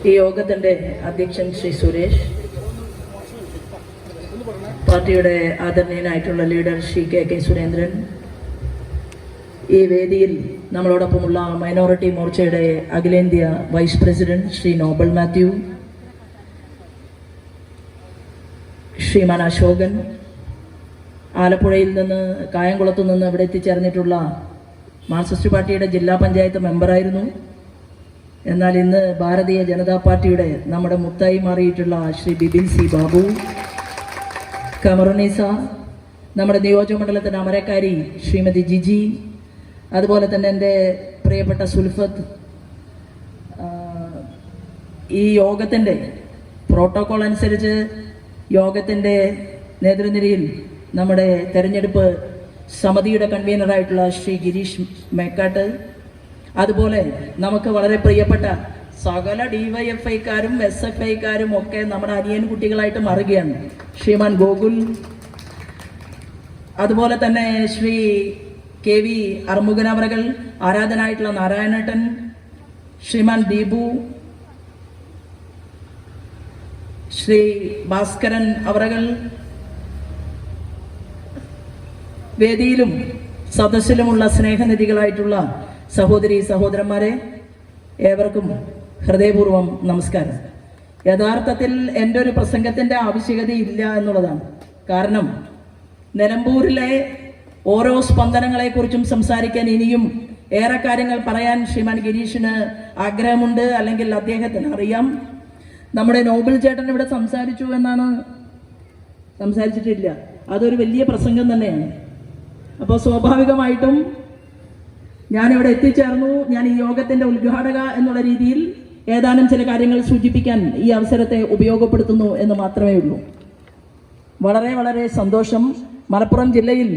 ഈ യോഗത്തിന്റെ അധ്യക്ഷൻ ശ്രീ സുരേഷ് പാർട്ടിയുടെ ആദരണീയനായിട്ടുള്ള leader Shri K K Surendran ഈ വേദിയിൽ നമ്മളോടൊപ്പമുള്ള മൈനോറിറ്റി മോർച്ചയുടെ അഖിലേന്ത്യാ vice president Shri Nobel Mathew ശ്രീമാൻ അശോകൻ ആലപ്പുഴയിൽ നിന്ന് കായംകുളത്തു നിന്ന് ഇവിടെ എത്തിച്ചേർന്നിട്ടുള്ള മാർക്സിസ്റ്റ് പാർട്ടിയുടെ ജില്ലാ പഞ്ചായത്ത് മെമ്പറായിരുന്നു എന്നാൽ ഇന്ന് ഭാരതീയ ജനതാ പാർട്ടിയുടെ നമ്മുടെ മുത്തായി മാറിയിട്ടുള്ള ശ്രീ ബിബിൻ സി ബാബു കമറുനീസ നമ്മുടെ നിയോജകമണ്ഡലത്തിന്റെ അമരക്കാരി ശ്രീമതി ജിജി അതുപോലെ തന്നെ എന്റെ പ്രിയപ്പെട്ട സുൽഫത്ത് ഈ യോഗത്തിന്റെ പ്രോട്ടോകോൾ അനുസരിച്ച് യോഗത്തിന്റെ നേതൃനിരയിൽ നമ്മുടെ തെരഞ്ഞെടുപ്പ് സമിതിയുടെ കൺവീനറായിട്ടുള്ള ശ്രീ ഗിരീഷ് മേക്കാട്ട് അതുപോലെ നമുക്ക് വളരെ പ്രിയപ്പെട്ട സകല ഐക്കാരും എസ് എഫ് ഐക്കാരും ഒക്കെ നമ്മുടെ അനിയൻ കുട്ടികളായിട്ട് മാറുകയാണ്. ശ്രീമാൻ ഗോകുൽ. അതുപോലെ തന്നെ ശ്രീ കെ വി അർമുഖനവറകൾ ആരാധനായിട്ടുള്ള നാരായണേട്ടൻ ശ്രീമാൻ ദീപു ശ്രീ ഭാസ്കരൻ അവറകൾ വേദിയിലും സദസ്സിലുമുള്ള സ്നേഹനിധികളായിട്ടുള്ള സഹോദരി സഹോദരന്മാരെ ഏവർക്കും ഹൃദയപൂർവം നമസ്കാരം. യഥാർത്ഥത്തിൽ എന്റെ ഒരു പ്രസംഗത്തിന്റെ ആവശ്യകത ഇല്ല എന്നുള്ളതാണ്. കാരണം നിലമ്പൂരിലെ ഓരോ സ്പന്ദനങ്ങളെക്കുറിച്ചും സംസാരിക്കാൻ ഇനിയും ഏറെ കാര്യങ്ങൾ പറയാൻ ശ്രീമാൻ ഗിരീഷിന് ആഗ്രഹമുണ്ട് അല്ലെങ്കിൽ അദ്ദേഹത്തിന് അറിയാം. നമ്മുടെ നോബൽ ചേട്ടൻ ഇവിടെ സംസാരിച്ചു എന്നാണ് സംസാരിച്ചിട്ടില്ല. അതൊരു വലിയ പ്രസംഗം തന്നെയാണ്. അപ്പോൾ സ്വാഭാവികമായിട്ടും ഞാനിവിടെ എത്തിച്ചേർന്നു. ഞാൻ ഈ യോഗത്തിന്റെ ഉദ്ഘാടക എന്നുള്ള രീതിയിൽ ഏതാനും ചില കാര്യങ്ങൾ സൂചിപ്പിക്കാൻ ഈ അവസരത്തെ ഉപയോഗപ്പെടുത്തുന്നു എന്ന് മാത്രമേ ഉള്ളൂ. വളരെ വളരെ സന്തോഷം. മലപ്പുറം ജില്ലയിൽ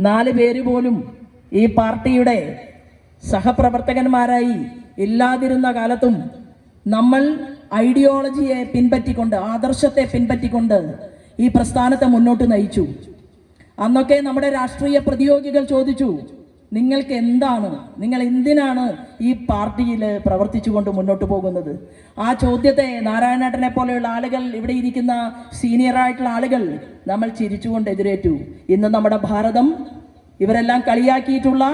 നാല് പേര് പോലും ഈ പാർട്ടിയുടെ സഹപ്രവർത്തകന്മാരായി ഇല്ലാതിരുന്ന കാലത്തും നമ്മൾ ഐഡിയോളജിയെ പിൻപറ്റിക്കൊണ്ട് ആദർശത്തെ പിൻപറ്റിക്കൊണ്ട് ഈ പ്രസ്ഥാനത്തെ മുന്നോട്ട് നയിച്ചു. അന്നൊക്കെ നമ്മുടെ രാഷ്ട്രീയ പ്രതിയോഗികൾ ചോദിച്ചു നിങ്ങൾക്ക് എന്താണ് നിങ്ങൾ എന്തിനാണ് ഈ പാർട്ടിയിൽ പ്രവർത്തിച്ചുകൊണ്ട് മുന്നോട്ട് പോകുന്നത്? ആ ചോദ്യത്തെ നാരായണേട്ടനെ പോലെയുള്ള ആളുകൾ ഇവിടെ ഇരിക്കുന്ന സീനിയറായിട്ടുള്ള ആളുകൾ നമ്മൾ ചിരിച്ചുകൊണ്ട് എതിരേറ്റു. ഇന്ന് നമ്മുടെ ഭാരതം ഇവരെല്ലാം കളിയാക്കിയിട്ടുള്ള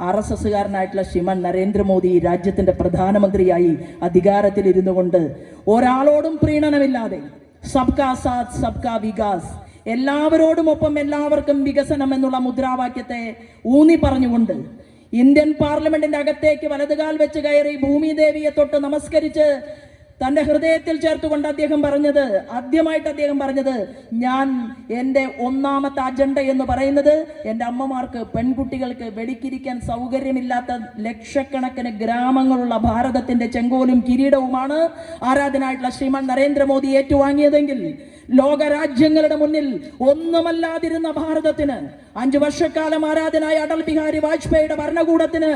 ആർ എസ് എസ്സുകാരനായിട്ടുള്ള ശ്രീമൻ നരേന്ദ്രമോദി രാജ്യത്തിന്റെ പ്രധാനമന്ത്രിയായി അധികാരത്തിൽ ഇരുന്നു കൊണ്ട് ഒരാളോടും പ്രീണനമില്ലാതെ സബ്കാ സാത്ത് സബ്കാ വികാസ് എല്ലാവരോടും ഒപ്പം എല്ലാവർക്കും വികസനം എന്നുള്ള മുദ്രാവാക്യത്തെ ഊന്നി പറഞ്ഞുകൊണ്ട് ഇന്ത്യൻ പാർലമെന്റിന്റെ അകത്തേക്ക് വലതുകാൽ വെച്ച് കയറി ഭൂമി ദേവിയെ തൊട്ട് നമസ്കരിച്ച് തന്റെ ഹൃദയത്തിൽ ചേർത്തുകൊണ്ട് അദ്ദേഹം പറഞ്ഞത് ആദ്യമായിട്ട് അദ്ദേഹം പറഞ്ഞത് ഞാൻ എന്റെ ഒന്നാമത്തെ അജണ്ട എന്ന് പറയുന്നത് എന്റെ അമ്മമാർക്ക് പെൺകുട്ടികൾക്ക് വെടിക്കിരിക്കാൻ സൗകര്യമില്ലാത്ത ലക്ഷക്കണക്കിന് ഗ്രാമങ്ങളുള്ള ഭാരതത്തിന്റെ ചെങ്കോലും കിരീടവുമാണ് ആരാധനായിട്ടുള്ള ശ്രീമാൻ നരേന്ദ്രമോദി ഏറ്റുവാങ്ങിയതെങ്കിൽ ലോകരാജ്യങ്ങളുടെ മുന്നിൽ ഒന്നുമല്ലാതിരുന്ന ഭാരതത്തിന് അഞ്ചു വർഷക്കാലം ആരാധനായ അടൽ ബിഹാരി വാജ്പേയിയുടെ ഭരണകൂടത്തിന്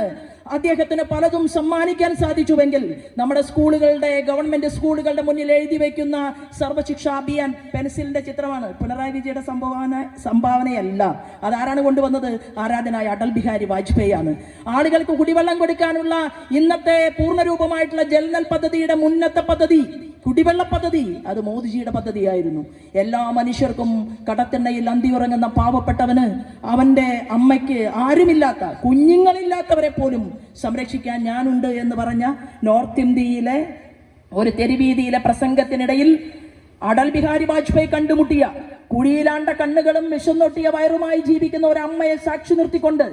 അദ്ദേഹത്തിന് പലതും സമ്മാനിക്കാൻ സാധിച്ചുവെങ്കിൽ നമ്മുടെ സ്കൂളുകളുടെ ഗവൺമെന്റ് സ്കൂളുകളുടെ മുന്നിൽ എഴുതി വയ്ക്കുന്ന സർവശിക്ഷാ അഭിയാൻ പെൻസിലിന്റെ ചിത്രമാണ്. പിണറായി വിജയുടെ സംഭാവന സംഭാവനയല്ല. അതാരാണ് കൊണ്ടുവന്നത്? ആരാധനായ അടൽ ബിഹാരി വാജ്പേയി ആണ് ആളുകൾക്ക് കുടിവെള്ളം കൊടുക്കാനുള്ള ഇന്നത്തെ പൂർണരൂപമായിട്ടുള്ള ജലനൽ പദ്ധതിയുടെ മുന്നത്തെ പദ്ധതി കുടിവെള്ള പദ്ധതി അത് മോദിജിയുടെ പദ്ധതിയായിരുന്നു. എല്ലാ മനുഷ്യർക്കും കടത്തിണ്ണയിൽ അന്തി ഉറങ്ങുന്ന പാവപ്പെട്ടവന് അവന്റെ അമ്മയ്ക്ക് ആരുമില്ലാത്ത കുഞ്ഞുങ്ങളില്ലാത്തവരെ പോലും സംരക്ഷിക്കാൻ ഞാനുണ്ട് എന്ന് പറഞ്ഞ നോർത്ത് ഇന്ത്യയിലെ ഒരു തെരുവീതിയിലെ പ്രസംഗത്തിനിടയിൽ അടൽ ബിഹാരി വാജ്പേയി കണ്ടുമുട്ടിയ കുഴിയിലാണ്ട കണ്ണുകളും വിശന്നൊട്ടിയ വയറുമായി ജീവിക്കുന്ന ഒരു അമ്മയെ സാക്ഷി നിർത്തിക്കൊണ്ട്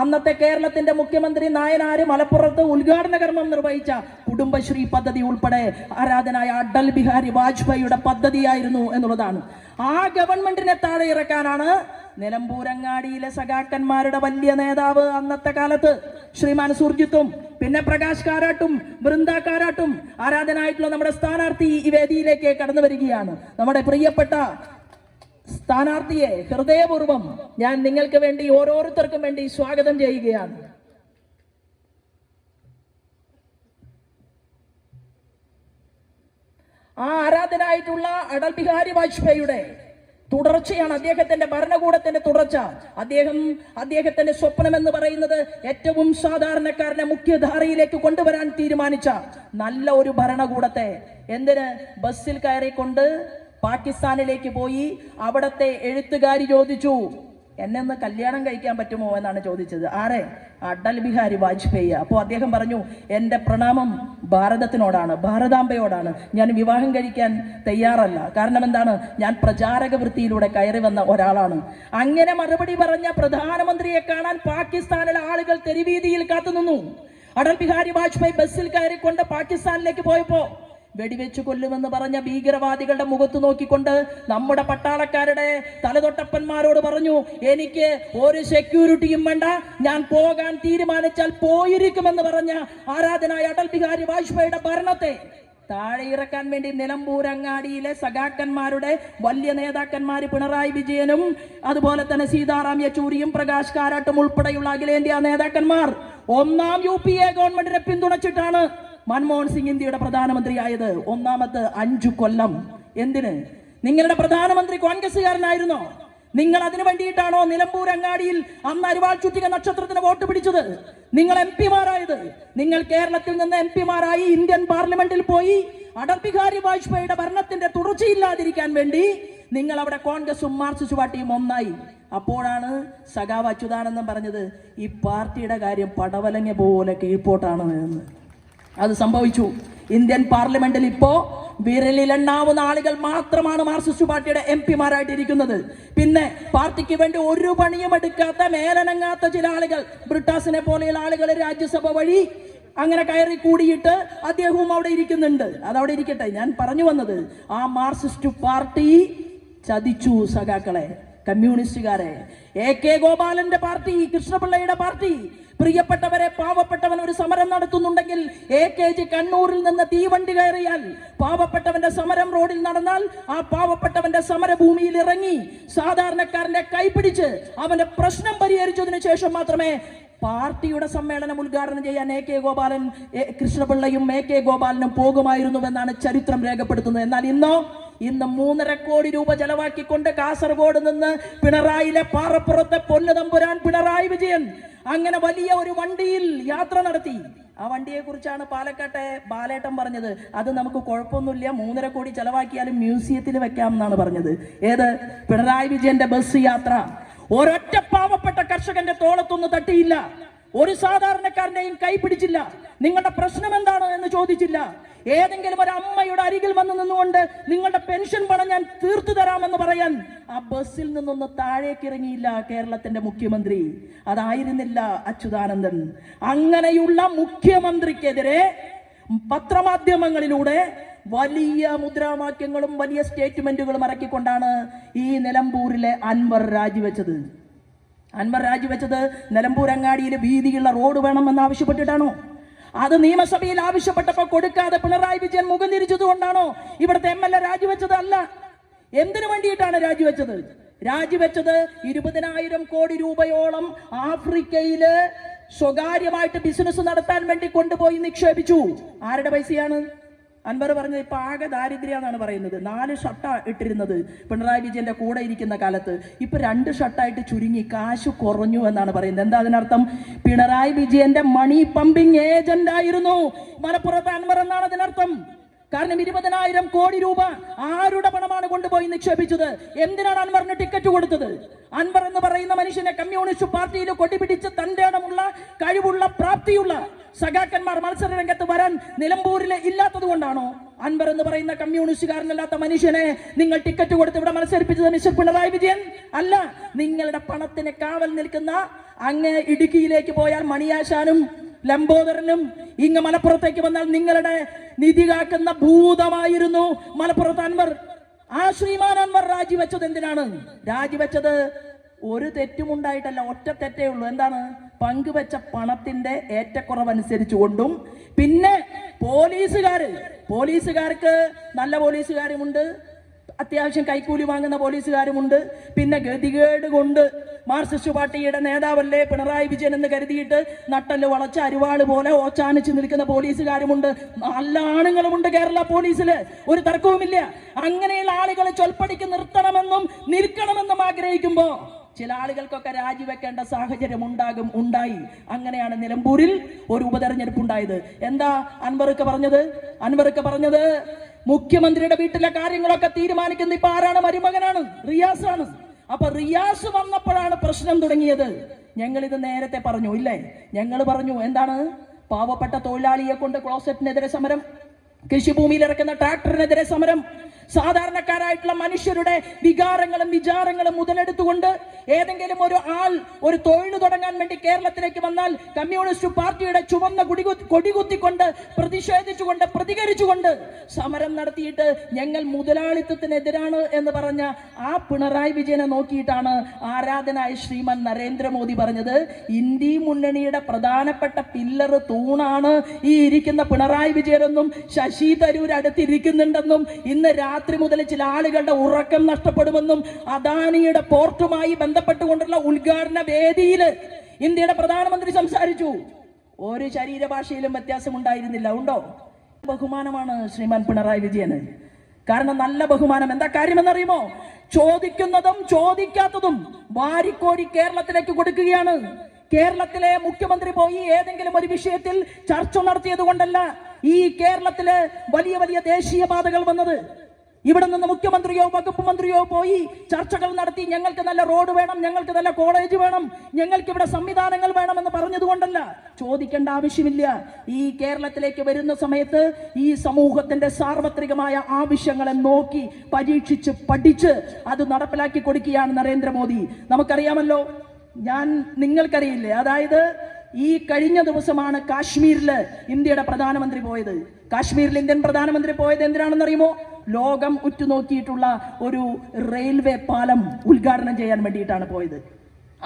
അന്നത്തെ കേരളത്തിന്റെ മുഖ്യമന്ത്രി നായനാര് മലപ്പുറത്ത് ഉദ്ഘാടന കർമ്മം നിർവഹിച്ച കുടുംബശ്രീ പദ്ധതി ഉൾപ്പെടെ ആരാധനായ അടൽ ബിഹാരി വാജ്പേയിയുടെ പദ്ധതിയായിരുന്നു എന്നുള്ളതാണ്. ആ ഗവൺമെന്റിനെ താഴെ ഇറക്കാനാണ് നിലമ്പൂരങ്ങാടിയിലെ സഖാക്കന്മാരുടെ വലിയ നേതാവ് അന്നത്തെ കാലത്ത് ശ്രീമാൻ സുർജിത്തും പിന്നെ പ്രകാശ് കാരാട്ടും ബൃന്ദ കാരാട്ടും ആരാധനായിട്ടുള്ള നമ്മുടെ സ്ഥാനാർത്ഥി ഈ വേദിയിലേക്ക് കടന്നു വരികയാണ്. നമ്മുടെ പ്രിയപ്പെട്ട സ്ഥാനാർത്ഥിയെ ഹൃദയപൂർവം ഞാൻ നിങ്ങൾക്ക് വേണ്ടി ഓരോരുത്തർക്കും വേണ്ടി സ്വാഗതം ചെയ്യുകയാണ്. ആ ആരാധനായിട്ടുള്ള അടൽ ബിഹാരി വാജ്പേയിയുടെ തുടർച്ചയാണ് അദ്ദേഹത്തിന്റെ ഭരണകൂടത്തിന്റെ തുടർച്ച. അദ്ദേഹം അദ്ദേഹത്തിന്റെ സ്വപ്നം എന്ന് പറയുന്നത് ഏറ്റവും സാധാരണക്കാരനെ മുഖ്യധാരയിലേക്ക് കൊണ്ടുവരാൻ തീരുമാനിച്ച നല്ല ഒരു ഭരണകൂടത്തെ. എന്തിന്? ബസ്സിൽ കയറിക്കൊണ്ട് പാകിസ്ഥാനിലേക്ക് പോയി. അവിടത്തെ എഴുത്തുകാരി ചോദിച്ചു എന്നെ ഒന്ന് കല്യാണം കഴിക്കാൻ പറ്റുമോ എന്നാണ് ചോദിച്ചത്. ആരെ? അടൽ ബിഹാരി വാജ്പേയി. അപ്പോൾ അദ്ദേഹം പറഞ്ഞു എന്റെ പ്രണാമം ഭാരതത്തിനോടാണ് ഭാരതാംബയോടാണ്. ഞാൻ വിവാഹം കഴിക്കാൻ തയ്യാറല്ല. കാരണം എന്താണ്? ഞാൻ പ്രചാരക വൃത്തിയിലൂടെ കയറി വന്ന ഒരാളാണ്. അങ്ങനെ മറുപടി പറഞ്ഞ പ്രധാനമന്ത്രിയെ കാണാൻ പാകിസ്ഥാനിലെ ആളുകൾ തെരുവീതിയിൽ കാത്തുനിന്നു. അടൽ ബിഹാരി വാജ്പേയി ബസ്സിൽ കയറിക്കൊണ്ട് പാകിസ്ഥാനിലേക്ക് പോയപ്പോ വെടിവെച്ച് കൊല്ലുമെന്ന് പറഞ്ഞ ഭീകരവാദികളുടെ മുഖത്ത് നോക്കിക്കൊണ്ട് നമ്മുടെ പട്ടാളക്കാരുടെ തലതൊട്ടപ്പന്മാരോട് പറഞ്ഞു എനിക്ക് ഒരു സെക്യൂരിറ്റിയും വേണ്ട. ഞാൻ പോകാൻ തീരുമാനിച്ചാൽ പോയിരിക്കുമെന്ന് പറഞ്ഞ ആരാധനായ അടൽ ബിഹാരി വാജ്പേയിയുടെ ഭരണത്തെ. താഴെ ഇറക്കാൻ വേണ്ടി നിലമ്പൂരങ്ങാടിയിലെ സഖാക്കന്മാരുടെ വലിയ നേതാക്കന്മാർ പിണറായി വിജയനും അതുപോലെ തന്നെ സീതാറാം യെച്ചൂരിയും പ്രകാശ് കാരാട്ടും ഉൾപ്പെടെയുള്ള അഖിലേന്ത്യാ നേതാക്കന്മാർ ഒന്നാം യു പി എ ഗവൺമെന്റിനെ പിന്തുണച്ചിട്ടാണ് മൻമോഹൻ സിംഗ് ഇന്ത്യയുടെ പ്രധാനമന്ത്രിയായത് ഒന്നാമത്തെ അഞ്ചു കൊല്ലം. എന്തിന്? നിങ്ങളുടെ പ്രധാനമന്ത്രി കോൺഗ്രസുകാരനായിരുന്നോ നിങ്ങൾ അതിനു വേണ്ടിയിട്ടാണോ നിലമ്പൂർ അങ്ങാടിയിൽ അന്ന് അരിവാൾ ചുറ്റിക നക്ഷത്രത്തിന് വോട്ട് പിടിച്ചത്? നിങ്ങൾ എം പിമാരായത്. നിങ്ങൾ കേരളത്തിൽ നിന്ന് എം പിമാരായി ഇന്ത്യൻ പാർലമെന്റിൽ പോയി അടൽ ബിഹാരി വാജ്പേയിയുടെ ഭരണത്തിന്റെ തുടർച്ചയില്ലാതിരിക്കാൻ വേണ്ടി നിങ്ങൾ അവിടെ കോൺഗ്രസും മാർക്സിസ്റ്റ് പാർട്ടിയും ഒന്നായി. അപ്പോഴാണ് സഖാവ് അച്യുതാനന്ദൻ പറഞ്ഞത് ഈ പാർട്ടിയുടെ കാര്യം പടവലങ്ങ പോലെ കീഴ്പോട്ടാണ് എന്ന്. അത് സംഭവിച്ചു. ഇന്ത്യൻ പാർലമെന്റിൽ ഇപ്പോ വിരലിലെണ്ണാവുന്ന ആളുകൾ മാത്രമാണ് മാർക്സിസ്റ്റ് പാർട്ടിയുടെ എം പിമാരായിട്ടിരിക്കുന്നത്. പിന്നെ പാർട്ടിക്ക് വേണ്ടി ഒരു പണിയും എടുക്കാത്ത മേലനങ്ങാത്ത ചില ആളുകൾ ബ്രിട്ടാസിനെ പോലെയുള്ള ആളുകൾ രാജ്യസഭ വഴി അങ്ങനെ കയറി കൂടിയിട്ട് അദ്ദേഹവും അവിടെ ഇരിക്കുന്നുണ്ട്. അതവിടെ ഇരിക്കട്ടെ ഞാൻ പറഞ്ഞു വന്നത് ആ മാർക്സിസ്റ്റ് പാർട്ടി ചതിച്ചു സഖാക്കളെ കമ്മ്യൂണിസ്റ്റുകാരെ. എ കെ ഗോപാലന്റെ പാർട്ടി കൃഷ്ണപിള്ളയുടെ പാർട്ടി പ്രിയപ്പെട്ടവരെ പാവപ്പെട്ടവൻ ഒരു സമരം നടത്തുന്നുണ്ടെങ്കിൽ എ കെ ജി കണ്ണൂരിൽ നിന്ന് തീവണ്ടി കയറിയാൽ പാവപ്പെട്ടവന്റെ സമരം റോഡിൽ നടന്നാൽ ആ പാവപ്പെട്ടവന്റെ സമരഭൂമിയിൽ ഇറങ്ങി സാധാരണക്കാരന്റെ കൈപിടിച്ച് അവന്റെ പ്രശ്നം പരിഹരിച്ചതിന് ശേഷം മാത്രമേ പാർട്ടിയുടെ സമ്മേളനം ഉദ്ഘാടനം ചെയ്യാൻ എ കെ ഗോപാലൻ കൃഷ്ണപിള്ളയും എ കെ ഗോപാലനും പോകുമായിരുന്നുവെന്നാണ് ചരിത്രം രേഖപ്പെടുത്തുന്നത്. എന്നാൽ ഇന്നോ ഇന്ന് മൂന്നര കോടി രൂപ ചെലവാക്കിക്കൊണ്ട് കാസർഗോഡ് നിന്ന് പിണറായിലെ പാറപ്പുറത്തെ പൊന്നു തമ്പുരാൻ പിണറായി വിജയൻ അങ്ങനെ വലിയ ഒരു വണ്ടിയിൽ യാത്ര നടത്തി. ആ വണ്ടിയെ കുറിച്ചാണ് പാലക്കാട്ടെ ബാലേട്ടൻ പറഞ്ഞത്. അത് നമുക്ക് കുഴപ്പമൊന്നുമില്ല. മൂന്നര കോടി ചെലവാക്കിയാലും മ്യൂസിയത്തിൽ വെക്കാം എന്നാണ് പറഞ്ഞത്. ഏത്? പിണറായി വിജയന്റെ ബസ് യാത്ര. ഒരൊറ്റ പാവപ്പെട്ട കർഷകന്റെ തോളത്തൊന്നും തട്ടിയില്ല. ഒരു സാധാരണക്കാരനെയും കൈ പിടിച്ചില്ല. നിങ്ങളുടെ പ്രശ്നം എന്താണ് എന്ന് ചോദിച്ചില്ല. ഏതെങ്കിലും ഒരു അമ്മയുടെ അരികിൽ വന്ന് നിന്നുകൊണ്ട് നിങ്ങളുടെ പെൻഷൻ പണം ഞാൻ തീർത്തു തരാമെന്ന് പറയാൻ ആ ബസ്സിൽ നിന്നൊന്ന് താഴേക്ക് ഇറങ്ങിയില്ല കേരളത്തിന്റെ മുഖ്യമന്ത്രി. അതായിരുന്നില്ല അച്യുതാനന്ദൻ. അങ്ങനെയുള്ള മുഖ്യമന്ത്രിക്കെതിരെ പത്രമാധ്യമങ്ങളിലൂടെ വലിയ മുദ്രാവാക്യങ്ങളും വലിയ സ്റ്റേറ്റ്മെന്റുകളും ഇറക്കിക്കൊണ്ടാണ് ഈ നിലമ്പൂരിലെ അൻവർ രാജിവെച്ചത്. അൻവർ രാജിവെച്ചത് നിലമ്പൂർ അങ്ങാടിയിലെ വീതിയുള്ള റോഡ് വേണമെന്ന് ആവശ്യപ്പെട്ടിട്ടാണോ? അത് നിയമസഭയിൽ ആവശ്യപ്പെട്ടപ്പോൾ കൊടുക്കാതെ പിണറായി വിജയൻ മുഖം തിരിച്ചത് കൊണ്ടാണോ? ഇവിടുത്തെ എം എൽ എ രാജിവെച്ചത് അല്ല. എന്തിനു വേണ്ടിയിട്ടാണ് രാജിവെച്ചത്? രാജിവെച്ചത് ഇരുപതിനായിരം കോടി രൂപയോളം ആഫ്രിക്കയിൽ സ്വകാര്യമായിട്ട് ബിസിനസ് നടത്താൻ വേണ്ടി കൊണ്ടുപോയി നിക്ഷേപിച്ചു. ആരുടെ പൈസയാണ്? അൻവർ പറഞ്ഞത് ഇപ്പൊ ആകെ ദാരിദ്ര്യ എന്നാണ് പറയുന്നത്. നാല് ഷട്ടാ ഇട്ടിരുന്നത് പിണറായി വിജയന്റെ കൂടെ ഇരിക്കുന്ന കാലത്ത്. ഇപ്പൊ രണ്ട് ഷട്ടായിട്ട് ചുരുങ്ങി കാശ് കുറഞ്ഞു എന്നാണ് പറയുന്നത്. എന്താ അതിനർത്ഥം? പിണറായി വിജയന്റെ മണി പമ്പിംഗ് ഏജന്റ് ആയിരുന്നു. മലപ്പുറത്ത് അൻവർ എന്നാണ് അതിനർത്ഥം. കാരണം ഇരുപതിനായിരം കോടി രൂപ ആരുടെ പണമാണ് കൊണ്ടുപോയി നിക്ഷേപിച്ചത്? എന്തിനാണ് അൻവറിന് ടിക്കറ്റ് കൊടുത്തത്? അൻവർ എന്ന് പറയുന്ന മനുഷ്യനെ കമ്മ്യൂണിസ്റ്റ് പാർട്ടിയിൽ കൊടിപിടിച്ച് തന്റെ ഇടമുള്ള കഴിവുള്ള പ്രാപ്തിയുള്ള സഖാക്കന്മാർ മത്സര രംഗത്ത് വരാൻ നിലമ്പൂരിൽ ഇല്ലാത്തത് കൊണ്ടാണോ? അൻവർ എന്ന് പറയുന്ന കമ്മ്യൂണിസ്റ്റുകാരനല്ലാത്ത മനുഷ്യനെ നിങ്ങൾ ടിക്കറ്റ് കൊടുത്ത് ഇവിടെ മത്സരിപ്പിച്ചത് മിസ്റ്റർ പിണറായി വിജയൻ അല്ല. നിങ്ങളുടെ പണത്തിന് കാവൽ നിൽക്കുന്ന അങ്ങ് ഇടുക്കിയിലേക്ക് പോയാൽ മണിയാശാനും ലംബോദരനും ഇങ്ങ് മലപ്പുറത്തേക്ക് വന്നാൽ നിങ്ങളുടെ നിധി കാക്കുന്ന ഭൂതമായിരുന്നു. മലപ്പുറത്ത് അൻവർ ആ ശ്രീമാൻ അൻവർ രാജിവെച്ചത് എന്തിനാണ്? രാജിവെച്ചത് ഒരു തെറ്റും ഉണ്ടായിട്ടല്ല ഒറ്റ തെറ്റേ ഉള്ളൂ. എന്താണ്? പങ്കുവെച്ച പണത്തിന്റെ ഏറ്റക്കുറവനുസരിച്ച് കൊണ്ടും പിന്നെ പോലീസുകാർ പോലീസുകാർക്ക് നല്ല പോലീസുകാരുമുണ്ട്. അത്യാവശ്യം കൈക്കൂലി വാങ്ങുന്ന പോലീസുകാരുമുണ്ട്. പിന്നെ ഗതികേട് കൊണ്ട് മാർക്സിസ്റ്റ് പാർട്ടിയുടെ നേതാവല്ലേ പിണറായി വിജയൻ എന്ന് കരുതിയിട്ട് നട്ടൽ വളച്ച അരിവാൾ പോലെ ഓച്ചാനിച്ച് നിൽക്കുന്ന പോലീസുകാരുമുണ്ട്. നല്ല ആണുങ്ങളുമുണ്ട് കേരള പോലീസിൽ ഒരു തർക്കവുമില്ല. അങ്ങനെയുള്ള ആളുകളെ ചൊൽപ്പടിക്ക് നിർത്തണമെന്നും നിൽക്കണമെന്നും ആഗ്രഹിക്കുമ്പോൾ ചില ആളുകൾക്കൊക്കെ രാജിവെക്കേണ്ട സാഹചര്യം ഉണ്ടാകും ഉണ്ടായി. അങ്ങനെയാണ് നിലമ്പൂരിൽ ഒരു ഉപതെരഞ്ഞെടുപ്പ് ഉണ്ടായത് എന്താ അൻവറൊക്കെ പറഞ്ഞത്? അൻവറൊക്കെ പറഞ്ഞത് മുഖ്യമന്ത്രിയുടെ വീട്ടിലെ കാര്യങ്ങളൊക്കെ തീരുമാനിക്കുന്ന ഇപ്പൊ ആരാണ് മരുമകനാണ്? റിയാസ് ആണ് അപ്പൊ റിയാസ് വന്നപ്പോഴാണ് പ്രശ്നം തുടങ്ങിയത്. ഞങ്ങൾ ഇത് നേരത്തെ പറഞ്ഞു ഇല്ലേ? ഞങ്ങൾ പറഞ്ഞു എന്താണ്? പാവപ്പെട്ട തൊഴിലാളിയെ കൊണ്ട് ക്ലോസറ്റിനെതിരെ സമരം കൃഷിഭൂമിയിൽ ഇറക്കുന്ന ട്രാക്ടറിനെതിരെ സമരം സാധാരണക്കാരായിട്ടുള്ള മനുഷ്യരുടെ വികാരങ്ങളും വിചാരങ്ങളും മുതലെടുത്തുകൊണ്ട് ഏതെങ്കിലും ഒരു ആൾ ഒരു തൊഴിൽ തുടങ്ങാൻ വേണ്ടി കേരളത്തിലേക്ക് വന്നാൽ കമ്മ്യൂണിസ്റ്റ് പാർട്ടിയുടെ ചുവന്ന കൊടികു- കൊടികുത്തിക്കൊണ്ട് പ്രതിഷേധിച്ചുകൊണ്ട് പ്രതികരിച്ചുകൊണ്ട് സമരം നടത്തിയിട്ട് ഞങ്ങൾ മുതലാളിത്തത്തിനെതിരാണ് എന്ന് പറഞ്ഞ ആ പിണറായി വിജയനെ നോക്കിയിട്ടാണ് ആരാധനായ ശ്രീമാൻ നരേന്ദ്രമോദി പറഞ്ഞത്. ഇന്ത്യ മുന്നണിയുടെ പ്രധാനപ്പെട്ട പില്ലർ തൂണാണ് ഈ ഇരിക്കുന്ന പിണറായി വിജയനെന്നും ശശി തരൂർ അടുത്തിരിക്കുന്നുണ്ടെന്നും ഇന്ന് രാത്രി മുതൽ ചില ആളുകളുടെ ഉറക്കം നഷ്ടപ്പെടുമെന്നും അദാനിയുടെ പോർട്ടുമായി ബന്ധപ്പെട്ടുകൊണ്ടുള്ള ഉദ്ഘാടന വേദിയിൽ ഇന്ത്യയുടെ പ്രധാനമന്ത്രി സംസാരിച്ചു. ഒരു ശരീരഭാഷയിലും വ്യത്യാസം ഉണ്ടായിരുന്നില്ല ഉണ്ടോ? ബഹുമാനമാണ് ശ്രീമാൻ പിണറായി വിജയന് കാരണം നല്ല ബഹുമാനം എന്താ കാര്യമെന്നറിയുമോ? ചോദിക്കുന്നതും ചോദിക്കാത്തതും വാരിക്കോരി കേരളത്തിലേക്ക് കൊടുക്കുകയാണ്. കേരളത്തിലെ മുഖ്യമന്ത്രി പോയി ഏതെങ്കിലും ഒരു വിഷയത്തിൽ ചർച്ച നടത്തിയത് കൊണ്ടല്ല ഈ കേരളത്തിലെ വലിയ വലിയ ദേശീയപാതകൾ വന്നത്. ഇവിടെ നിന്ന് മുഖ്യമന്ത്രിയോ വകുപ്പ് മന്ത്രിയോ പോയി ചർച്ചകൾ നടത്തി ഞങ്ങൾക്ക് നല്ല റോഡ് വേണം ഞങ്ങൾക്ക് നല്ല കോളേജ് വേണം ഞങ്ങൾക്ക് ഇവിടെ സംവിധാനങ്ങൾ വേണമെന്ന് പറഞ്ഞതുകൊണ്ടല്ല. ചോദിക്കേണ്ട ആവശ്യമില്ല. ഈ കേരളത്തിലേക്ക് വരുന്ന സമയത്ത് ഈ സമൂഹത്തിന്റെ സാർവത്രികമായ ആവശ്യങ്ങളെ നോക്കി പരീക്ഷിച്ച് പഠിച്ച് അത് നടപ്പിലാക്കി കൊടുക്കുകയാണ് നരേന്ദ്രമോദി. നമുക്കറിയാമല്ലോ ഞാൻ നിങ്ങൾക്കറിയില്ലേ അതായത് ഈ കഴിഞ്ഞ ദിവസമാണ് കാശ്മീരിൽ ഇന്ത്യയുടെ പ്രധാനമന്ത്രി പോയത്. കാശ്മീരിൽ ഇന്ത്യൻ പ്രധാനമന്ത്രി പോയത് എന്തിനാണെന്നറിയുമോ ലോകം ഉറ്റുനോക്കിയിട്ടുള്ള ഒരു റെയിൽവേ പാലം ഉദ്ഘാടനം ചെയ്യാൻ വേണ്ടിയിട്ടാണ് പോയത്.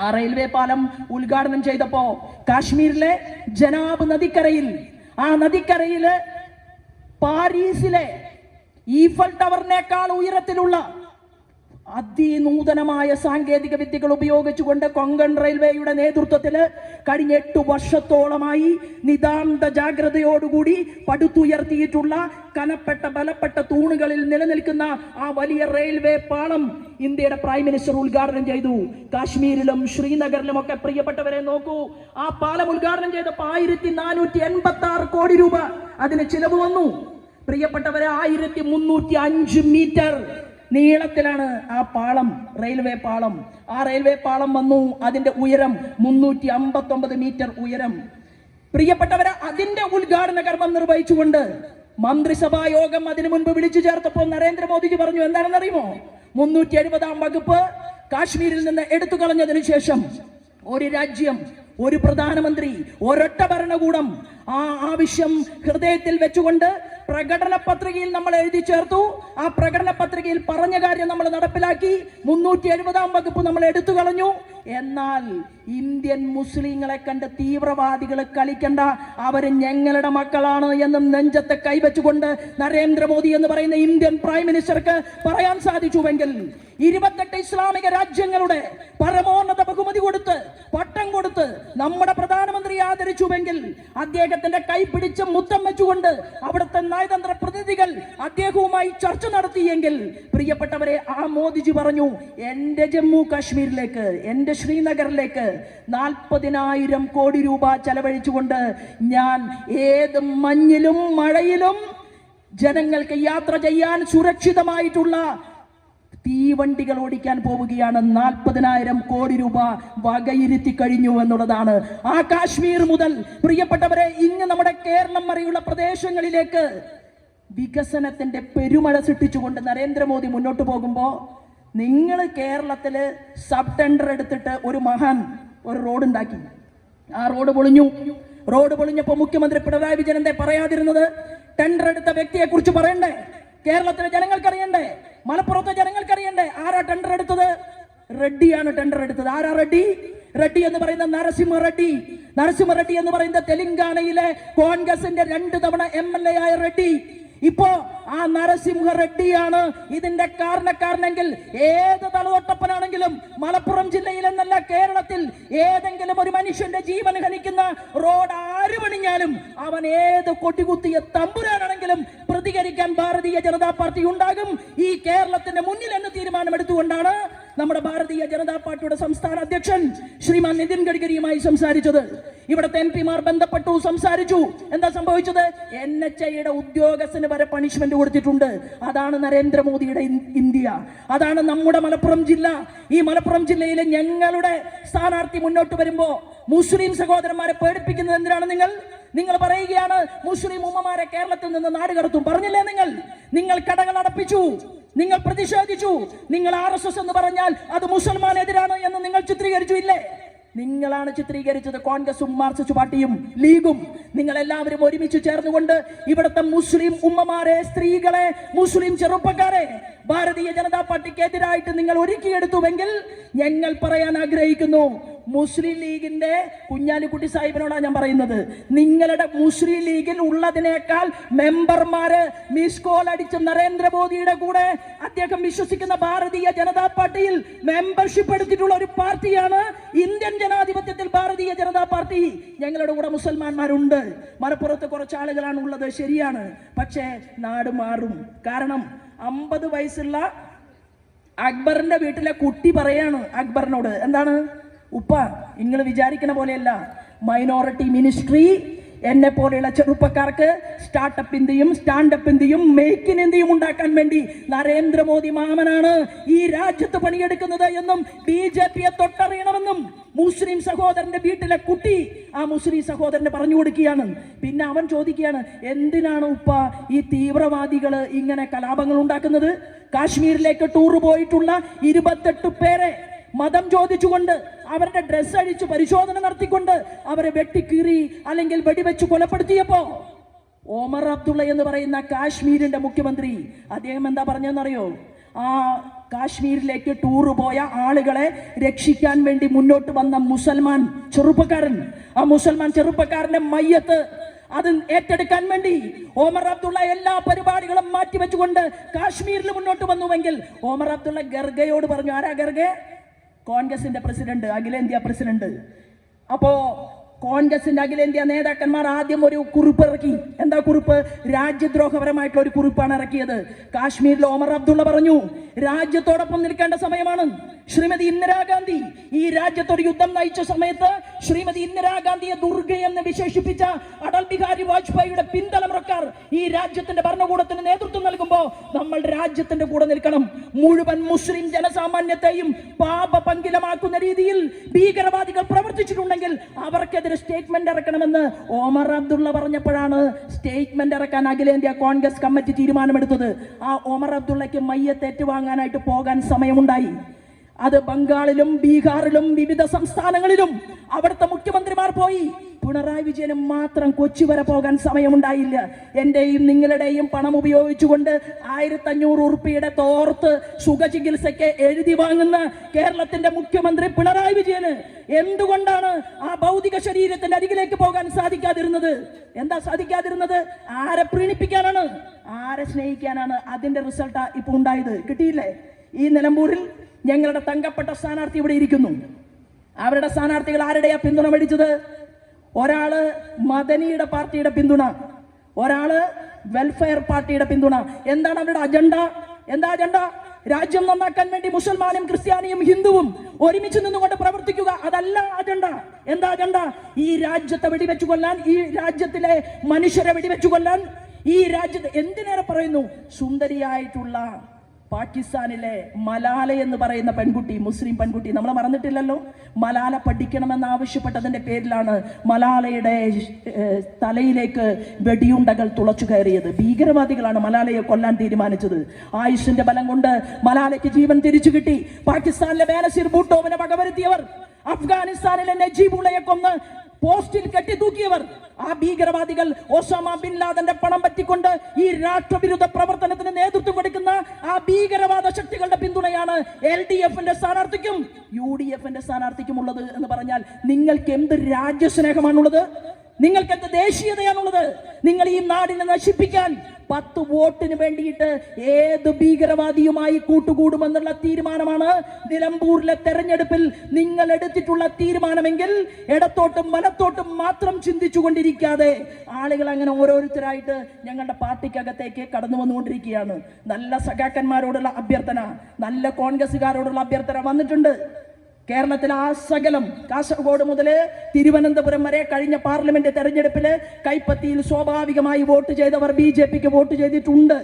ആ റെയിൽവേ പാലം ഉദ്ഘാടനം ചെയ്തപ്പോ കാശ്മീരിലെ ജനാബ് നദിക്കരയിൽ ആ നദിക്കരയിൽ പാരീസിലെ ഈഫൽ ടവറിനേക്കാൾ ഉയരത്തിലുള്ള അതിനൂതനമായ സാങ്കേതിക വിദ്യകൾ ഉപയോഗിച്ചുകൊണ്ട് കൊങ്കൺ റെയിൽവേയുടെ നേതൃത്വത്തിൽ കഴിഞ്ഞ എട്ടു വർഷത്തോളമായി നിതാന്ത ജാഗ്രതയോടുകൂടി പടുത്തുയർത്തിയിട്ടുള്ള കനപ്പെട്ട ബലപ്പെട്ട തൂണുകളിൽ നിലനിൽക്കുന്ന ആ വലിയ റെയിൽവേ പാളം ഇന്ത്യയുടെ പ്രൈം മിനിസ്റ്റർ ഉദ്ഘാടനം ചെയ്തു. കാശ്മീരിലും ശ്രീനഗറിലും ഒക്കെ പ്രിയപ്പെട്ടവരെ നോക്കൂ. ആ പാലം ഉദ്ഘാടനം ചെയ്തപ്പോൾ ആയിരത്തി നാനൂറ്റി എൺപത്തി ആറ് കോടി രൂപ അതിന് ചിലവ് വന്നു. പ്രിയപ്പെട്ടവരെ ആയിരത്തി മുന്നൂറ്റി അഞ്ച് മീറ്റർ നീളത്തിലാണ് ആ പാളം റെയിൽവേ പാളം. ആ റെയിൽവേ പാളം വന്നു. അതിന്റെ ഉയരം മുന്നൂറ്റി അമ്പത്തൊമ്പത് മീറ്റർ ഉയരം. പ്രിയപ്പെട്ടവരെ അതിന്റെ ഉദ്ഘാടന കർമ്മം നിർവഹിച്ചുകൊണ്ട് മന്ത്രിസഭാ യോഗം അതിനു മുൻപ് വിളിച്ചു ചേർത്തപ്പോൾ നരേന്ദ്രമോദിജി പറഞ്ഞു എന്താണെന്ന് അറിയുമോ മുന്നൂറ്റി എഴുപതാം വകുപ്പ് കാശ്മീരിൽ നിന്ന് എടുത്തു കളഞ്ഞതിനു ശേഷം ഒരു രാജ്യം ഒരു പ്രധാനമന്ത്രി ഒരൊറ്റ ഭരണകൂടം ആ ആവശ്യം ഹൃദയത്തിൽ വെച്ചുകൊണ്ട് പ്രകടന പത്രികയിൽ നമ്മൾ എഴുതി ചേർത്തു. ആ പ്രകടന പത്രികയിൽ പറഞ്ഞ കാര്യം നമ്മൾ നടപ്പിലാക്കി. മുന്നൂറ്റി എഴുപതാം വകുപ്പ് നമ്മൾ എടുത്തു കളഞ്ഞു. എന്നാൽ ഇന്ത്യൻ മുസ്ലിങ്ങളെ കണ്ട് തീവ്രവാദികൾ കളിക്കണ്ട. അവർ ഞങ്ങളുടെ മക്കളാണ് എന്നും നെഞ്ചത്തെ കൈവച്ചുകൊണ്ട് നരേന്ദ്രമോദി എന്ന് പറയുന്ന ഇന്ത്യൻ പ്രൈം മിനിസ്റ്റർക്ക് പറയാൻ സാധിച്ചുവെങ്കിൽ ഇരുപത്തെട്ട് ഇസ്ലാമിക രാജ്യങ്ങളുടെ പരമോന്നത ബഹുമതി കൊടുത്ത് പട്ടം കൊടുത്ത് നമ്മുടെ പ്രധാനമന്ത്രി ആദരിച്ചുവെങ്കിൽ അദ്ദേഹത്തിന്റെ കൈ പിടിച്ച് മുത്തം വെച്ചുകൊണ്ട് അവിടുത്തെ നയതന്ത്ര പ്രതിനിധികൾ അദ്ദേഹവുമായി ചർച്ച നടത്തിയെങ്കിൽ പ്രിയപ്പെട്ടവരെ ആ മോദിജി പറഞ്ഞു എന്റെ ജമ്മു കാശ്മീരിലേക്ക് എന്റെ ശ്രീനഗറിലേക്ക് നാൽപ്പതിനായിരം കോടി രൂപ ചെലവഴിച്ചുകൊണ്ട് ഞാൻ ഏത് മഞ്ഞിലും മഴയിലും ജനങ്ങൾക്ക് യാത്ര ചെയ്യാൻ സുരക്ഷിതമായിട്ടുള്ള തീവണ്ടികൾ ഓടിക്കാൻ പോവുകയാണ്. നാൽപ്പതിനായിരം കോടി രൂപ വകയിരുത്തി കഴിഞ്ഞു എന്നുള്ളതാണ്. ആ കാശ്മീർ മുതൽ പ്രിയപ്പെട്ടവരെ ഇങ്ങ് നമ്മുടെ കേരളം വരെയുള്ള പ്രദേശങ്ങളിലേക്ക് വികസനത്തിന്റെ പെരുമഴ സൃഷ്ടിച്ചുകൊണ്ട് നരേന്ദ്രമോദി മുന്നോട്ട് പോകുമ്പോൾ നിങ്ങൾ കേരളത്തിൽ സബ് ടെൻഡർ എടുത്തിട്ട് ഒരു മഹാൻ ഒരു റോഡ് ഉണ്ടാക്കി ആ റോഡ് പൊളിഞ്ഞു. റോഡ് പൊളിഞ്ഞപ്പോൾ മുഖ്യമന്ത്രി പിണറായി വിജയൻ എന്തേ പറയാതിരുന്നത്? ടെൻഡർ എടുത്ത വ്യക്തിയെ കുറിച്ച് പറയണ്ടേ? കേരളത്തിലെ ജനങ്ങൾക്കറിയണ്ടേ? മലപ്പുറത്തെ ജനങ്ങൾക്കറിയണ്ടേ? ആരാ ടെൻഡർ എടുത്തത്? റെഡ്ഡിയാണ് ടെൻഡർ എടുത്തത്. ആരാ റെഡ്ഡി? റെഡ്ഡി എന്ന് പറയുന്ന നരസിംഹ റെഡ്ഡി. നരസിംഹ റെഡ്ഡി എന്ന് പറയുന്ന തെലങ്കാനയിലെ കോൺഗ്രസിന്റെ രണ്ട് തവണ എം എൽ എ ആയ റെഡ്ഡി. ഇപ്പോ ആ നരസിംഹ റെഡ്ഡിയാണ് ഇതിന്റെ കാരണക്കാരനെങ്കിൽ ഏത് തലതൊട്ടപ്പനാണെങ്കിലും മലപ്പുറം ജില്ലയിൽ എന്നല്ല കേരളത്തിൽ ഏതെങ്കിലും ഒരു മനുഷ്യന്റെ ജീവൻ ഹനിക്കുന്ന റോഡ് ആര് പണിഞ്ഞാലും അവൻ ഏത് കൊടികുത്തിയ തമ്പുരാനാണെങ്കിലും പ്രതികരിക്കാൻ ഭാരതീയ ജനതാ പാർട്ടി ഉണ്ടാകും. ഈ കേരളത്തിന്റെ മുന്നിൽ എന്ന് തീരുമാനമെടുത്തുകൊണ്ടാണ് നമ്മുടെ ഭാരതീയ ജനതാ പാർട്ടിയുടെ സംസ്ഥാന അധ്യക്ഷൻ ശ്രീമാൻ നിതിൻ ഗഡ്കരിയുമായി സംസാരിച്ചത്. ഇവിടുത്തെ എം പിമാർ ബന്ധപ്പെട്ടു സംസാരിച്ചു. എന്താ സംഭവിച്ചത്? എൻ എച്ച് ഐയുടെ ഉദ്യോഗസ്ഥന് വരെ പണിഷ്മെന്റ് കൊടുത്തിട്ടുണ്ട്. അതാണ് നരേന്ദ്രമോദിയുടെ ഇന്ത്യ. അതാണ് നമ്മുടെ മലപ്പുറം ജില്ല. ഈ മലപ്പുറം ജില്ലയിലെ ഞങ്ങളുടെ സ്ഥാനാർത്ഥി മുന്നോട്ട് വരുമ്പോ മുസ്ലിം സഹോദരന്മാരെ പേടിപ്പിക്കുന്നത് എന്തിനാണ് നിങ്ങൾ? നിങ്ങൾ പറയുകയാണ് മുസ്ലിം ഉമ്മമാരെ കേരളത്തിൽ നിന്ന് നാട് കടത്തും. പറഞ്ഞില്ലേ നിങ്ങൾ? നിങ്ങൾ കടകൾ അടപ്പിച്ചു. നിങ്ങൾ പ്രതിഷേധിച്ചു. നിങ്ങൾ ആർ എസ് എസ് എന്ന് പറഞ്ഞാൽ അത് മുസൽമാനെതിരാണ് എന്ന് നിങ്ങൾ ചിത്രീകരിച്ചു ഇല്ലേ? നിങ്ങളാണ് ചിത്രീകരിച്ചത് കോൺഗ്രസും മാർക്സിസ്റ്റ് പാർട്ടിയും ലീഗും. നിങ്ങൾ എല്ലാവരും ഒരുമിച്ച് ചേർന്നുകൊണ്ട് ഇവിടുത്തെ മുസ്ലിം ഉമ്മമാരെ സ്ത്രീകളെ മുസ്ലിം ചെറുപ്പക്കാരെ ഭാരതീയ ജനതാ പാർട്ടിക്ക് എതിരായിട്ട് നിങ്ങൾ ഒരുക്കിയെടുത്തുവെങ്കിൽ ഞങ്ങൾ പറയാൻ ആഗ്രഹിക്കുന്നു മുസ്ലിം ലീഗിന്റെ കുഞ്ഞാലിക്കുട്ടി സാഹിബിനോടാണ് ഞാൻ പറയുന്നത്. നിങ്ങളുടെ മുസ്ലിം ലീഗിൽ ഉള്ളതിനേക്കാൾ മെമ്പർമാര് മിസ് കോൾ അടിച്ച് നരേന്ദ്രമോദിയുടെ കൂടെ അദ്ദേഹം വിശ്വസിക്കുന്ന ഭാരതീയ ജനതാ പാർട്ടിയിൽ മെമ്പർഷിപ്പ് എടുത്തിട്ടുള്ള ഒരു പാർട്ടിയാണ് ഇന്ത്യൻ ജനാധിപത്യത്തിൽ ഭാരതീയ ജനതാ പാർട്ടി. ഞങ്ങളുടെ കൂടെ മുസൽമാന്മാരുണ്ട്. മലപ്പുറത്ത് കുറച്ച് ആളുകളാണ് ഉള്ളത്. ശരിയാണ്. പക്ഷേ നാട് മാറും. കാരണം അമ്പത് വയസ്സുള്ള അക്ബറിന്റെ വീട്ടിലെ കുട്ടി പറയാണ് അക്ബറിനോട്. എന്താണ്? ഉപ്പ നിങ്ങൾ വിചാരിക്കുന്ന പോലെയല്ല. മൈനോറിറ്റി മിനിസ്ട്രി എന്നെ പോലെയുള്ള ചെറുപ്പക്കാർക്ക് സ്റ്റാർട്ടപ്പിന്റെയും സ്റ്റാൻഡപ്പിന്റെയും മേക്ക് ഇൻ ഇന്ത്യയും ഉണ്ടാക്കാൻ വേണ്ടി നരേന്ദ്രമോദി മാമനാണ് ഈ രാജ്യത്ത് പണിയെടുക്കുന്നത് എന്നും ബി ജെ പിയെ തൊട്ടറിയണമെന്നും മുസ്ലിം സഹോദരന്റെ വീട്ടിലെ കുട്ടി ആ മുസ്ലിം സഹോദരനെ പറഞ്ഞു കൊടുക്കുകയാണ്. പിന്നെ അവൻ ചോദിക്കുകയാണ് എന്തിനാണ് ഉപ്പ ഈ തീവ്രവാദികൾ ഇങ്ങനെ കലാപങ്ങൾ ഉണ്ടാക്കുന്നത്? കാശ്മീരിലേക്ക് ടൂർ പോയിട്ടുള്ള ഇരുപത്തെട്ട് പേരെ മതം ചോദിച്ചുകൊണ്ട് അവരുടെ ഡ്രസ്സ് അഴിച്ച് പരിശോധന നടത്തിക്കൊണ്ട് അവരെ വെട്ടിക്കീറി അല്ലെങ്കിൽ വെടിവെച്ച് കൊലപ്പെടുത്തിയപ്പോ ഓമർ അബ്ദുള്ള എന്ന് പറയുന്ന കാശ്മീരിന്റെ മുഖ്യമന്ത്രി അദ്ദേഹം എന്താ പറഞ്ഞെന്നറിയോ ആ കാശ്മീരിലേക്ക് ടൂർ പോയ ആളുകളെ രക്ഷിക്കാൻ വേണ്ടി മുന്നോട്ട് വന്ന മുസൽമാൻ ചെറുപ്പക്കാരൻ. ആ മുസൽമാൻ ചെറുപ്പക്കാരന്റെ മയ്യത്ത് അത് ഏറ്റെടുക്കാൻ വേണ്ടി ഓമർ അബ്ദുള്ള എല്ലാ പരിപാടികളും മാറ്റിവെച്ചുകൊണ്ട് കാശ്മീരിൽ മുന്നോട്ട് വന്നുവെങ്കിൽ ഓമർ അബ്ദുള്ള ഗർഗയോട് പറഞ്ഞു ആരാ ഗർഗെ? കോൺഗ്രസിന്റെ പ്രസിഡന്റ് അഖിലേന്ത്യാ പ്രസിഡന്റ്. അപ്പോ കോൺഗ്രസിന്റെ അഖിലേന്ത്യാ നേതാക്കന്മാർ ആദ്യം ഒരു കുറിപ്പ് ഇറക്കി. എന്താ കുറിപ്പ്? രാജ്യദ്രോഹപരമായിട്ടുള്ള ഒരു കുറിപ്പാണ് ഇറക്കിയത്. കാശ്മീരിൽ ഓമർ അബ്ദുള്ള പറഞ്ഞു രാജ്യത്തോടൊപ്പം നിൽക്കേണ്ട സമയമാണ്. ശ്രീമതി ഇന്ദിരാഗാന്ധി ഈ രാജ്യത്തൊരു യുദ്ധം നയിച്ച സമയത്ത് ശ്രീമതി ഇന്ദിരാഗാന്ധിയെ ദുർഗ എന്ന് വിശേഷിപ്പിച്ച അടൽ ബിഹാരി വാജ്പേയിയുടെ പിന്തലമുറക്കാർ ഈ രാജ്യത്തിന്റെ ഭരണകൂടത്തിന് നേതൃത്വം നൽകുമ്പോൾ നമ്മൾ രാജ്യത്തിന്റെ കൂടെ നിൽക്കണം. മുഴുവൻ മുസ്ലിം ജനസാമാന്യത്തെയും പാപ പങ്കിലമാക്കുന്ന രീതിയിൽ ഭീകരവാദികൾ പ്രവർത്തിച്ചിട്ടുണ്ടെങ്കിൽ അവർക്കെതിരെ സ്റ്റേറ്റ്മെന്റ് ഇറക്കണമെന്ന് ഓമർ അബ്ദുള്ള പറഞ്ഞപ്പോഴാണ് സ്റ്റേറ്റ്മെന്റ് ഇറക്കാൻ അഖിലേന്ത്യാ കോൺഗ്രസ് കമ്മിറ്റി തീരുമാനമെടുത്തത്. ആ ഓമർ അബ്ദുള്ളയ്ക്ക് മയ്യത്ത് ഏറ്റുവാങ്ങാനായിട്ട് പോകാൻ സമയമുണ്ടായി. അത് ബംഗാളിലും ബീഹാറിലും വിവിധ സംസ്ഥാനങ്ങളിലും അവിടുത്തെ മുഖ്യമന്ത്രിമാർ പോയി. പിണറായി വിജയനും മാത്രം കൊച്ചി വരെ പോകാൻ സമയമുണ്ടായില്ല. എന്റെയും നിങ്ങളുടെയും പണം ഉപയോഗിച്ചുകൊണ്ട് ആയിരത്തി അഞ്ഞൂറ് ഉറുപ്പിയുടെ തോർത്ത് സുഖചികിത്സയ്ക്ക് എഴുതി വാങ്ങുന്ന കേരളത്തിന്റെ മുഖ്യമന്ത്രി പിണറായി വിജയന് എന്തുകൊണ്ടാണ് ആ ഭൗതിക ശരീരത്തിന്റെ അരികിലേക്ക് പോകാൻ സാധിക്കാതിരുന്നത്? എന്താ സാധിക്കാതിരുന്നത്? ആരെ പ്രീണിപ്പിക്കാനാണ്? ആരെ സ്നേഹിക്കാനാണ് അതിന്റെ റിസൾട്ടാ ഇപ്പൊ ഉണ്ടായത്? കിട്ടിയില്ലേ? ഈ നിലമ്പൂരിൽ ഞങ്ങളുടെ തങ്കപ്പെട്ട സ്ഥാനാർത്ഥി ഇവിടെ ഇരിക്കുന്നു. അവരുടെ സ്ഥാനാർത്ഥികൾ ആരുടെയാ പിന്തുണ മേടിച്ചത്? ഒരാൾ മദനിയുടെ പാർട്ടിയുടെ പിന്തുണ ഒരാൾ വെൽഫെയർ പാർട്ടിയുടെ പിന്തുണ. എന്താണ് അവരുടെ അജണ്ട എന്താ അജണ്ട രാജ്യം നന്നാക്കാൻ വേണ്ടി മുസൽമാനും ക്രിസ്ത്യാനിയും ഹിന്ദുവും ഒരുമിച്ച് നിന്നുകൊണ്ട് പ്രവർത്തിക്കുക അതല്ല അജണ്ട എന്താ അജണ്ട ഈ രാജ്യത്തെ വെടിവെച്ചു കൊല്ലാൻ ഈ രാജ്യത്തിലെ മനുഷ്യരെ വെടിവെച്ചു കൊല്ലാൻ ഈ രാജ്യത്ത് എന്തിനേറെ പറയുന്നു? സുന്ദരിയായിട്ടുള്ള പാകിസ്ഥാനിലെ മലാല എന്ന് പറയുന്ന പെൺകുട്ടി മുസ്ലിം പെൺകുട്ടി നമ്മൾ മറന്നിട്ടില്ലല്ലോ? മലാല പഠിക്കണമെന്ന് ആവശ്യപ്പെട്ടതിന്റെ പേരിലാണ് മലാലയുടെ തലയിലേക്ക് വെടിയുണ്ടകൾ തുളച്ചു കയറിയത്. ഭീകരവാദികളാണ് മലാലയെ കൊല്ലാൻ തീരുമാനിച്ചത്. ആയുഷിന്റെ ബലം കൊണ്ട് മലാലയ്ക്ക് ജീവൻ തിരിച്ചു കിട്ടി. പാകിസ്ഥാനിലെ ബാനസിർ ഭൂട്ടോവിനെ വകവരുത്തിയവർ അഫ്ഗാനിസ്ഥാനിലെ നജീബുള്ളയെ കൊന്ന് പോസ്റ്റിൽ കെട്ടി തൂക്കിയവർ ആ ഭീകരവാദികൾ ഒസാമ ബിൻ ലാദന്റെ പണം പറ്റിക്കൊണ്ട് ഈ രാഷ്ട്രവിരുദ്ധ പ്രവർത്തനത്തിന് നേതൃത്വം കൊടുക്കുന്ന ആ ഭീകരവാദ ശക്തികളുടെ പിന്തുണയാണ് എൽ ഡി എഫിന്റെ സ്ഥാനാർത്ഥിക്കും യു ഡി എഫിന്റെ സ്ഥാനാർത്ഥിക്കും ഉള്ളത് എന്ന് പറഞ്ഞാൽ നിങ്ങൾക്ക് എന്ത് രാജ്യസ്നേഹമാണുള്ളത്? നിങ്ങൾക്ക് എന്ത് ദേശീയതയാണുള്ളത്? നിങ്ങൾ ഈ നാടിനെ നശിപ്പിക്കാൻ പത്ത് വോട്ടിന് വേണ്ടിയിട്ട് ഏത് ഭീകരവാദിയുമായി കൂട്ടുകൂടുമെന്നുള്ള തീരുമാനമാണ് നിലമ്പൂരിലെ തെരഞ്ഞെടുപ്പിൽ നിങ്ങൾ എടുത്തിട്ടുള്ള തീരുമാനമെങ്കിൽ ഇടത്തോട്ടും വലത്തോട്ടും മാത്രം ചിന്തിച്ചു കൊണ്ടിരിക്കാതെ ആളുകൾ അങ്ങനെ ഓരോരുത്തരായിട്ട് ഞങ്ങളുടെ പാർട്ടിക്കകത്തേക്ക് കടന്നു വന്നുകൊണ്ടിരിക്കുകയാണ്. നല്ല സഖാക്കന്മാരോടുള്ള അഭ്യർത്ഥന നല്ല കോൺഗ്രസ്സുകാരോടുള്ള അഭ്യർത്ഥന വന്നിട്ടുണ്ട്. കേരളത്തിൽ ആ സകലം കാസർഗോഡ് മുതൽ തിരുവനന്തപുരം വരെ കഴിഞ്ഞ പാർലമെന്റ് തെരഞ്ഞെടുപ്പിൽ കൈപ്പത്തിയിൽ സ്വാഭാവികമായി വോട്ട് ചെയ്തവർ ബി ജെ പിക്ക് വോട്ട് ചെയ്തിട്ടുണ്ട്.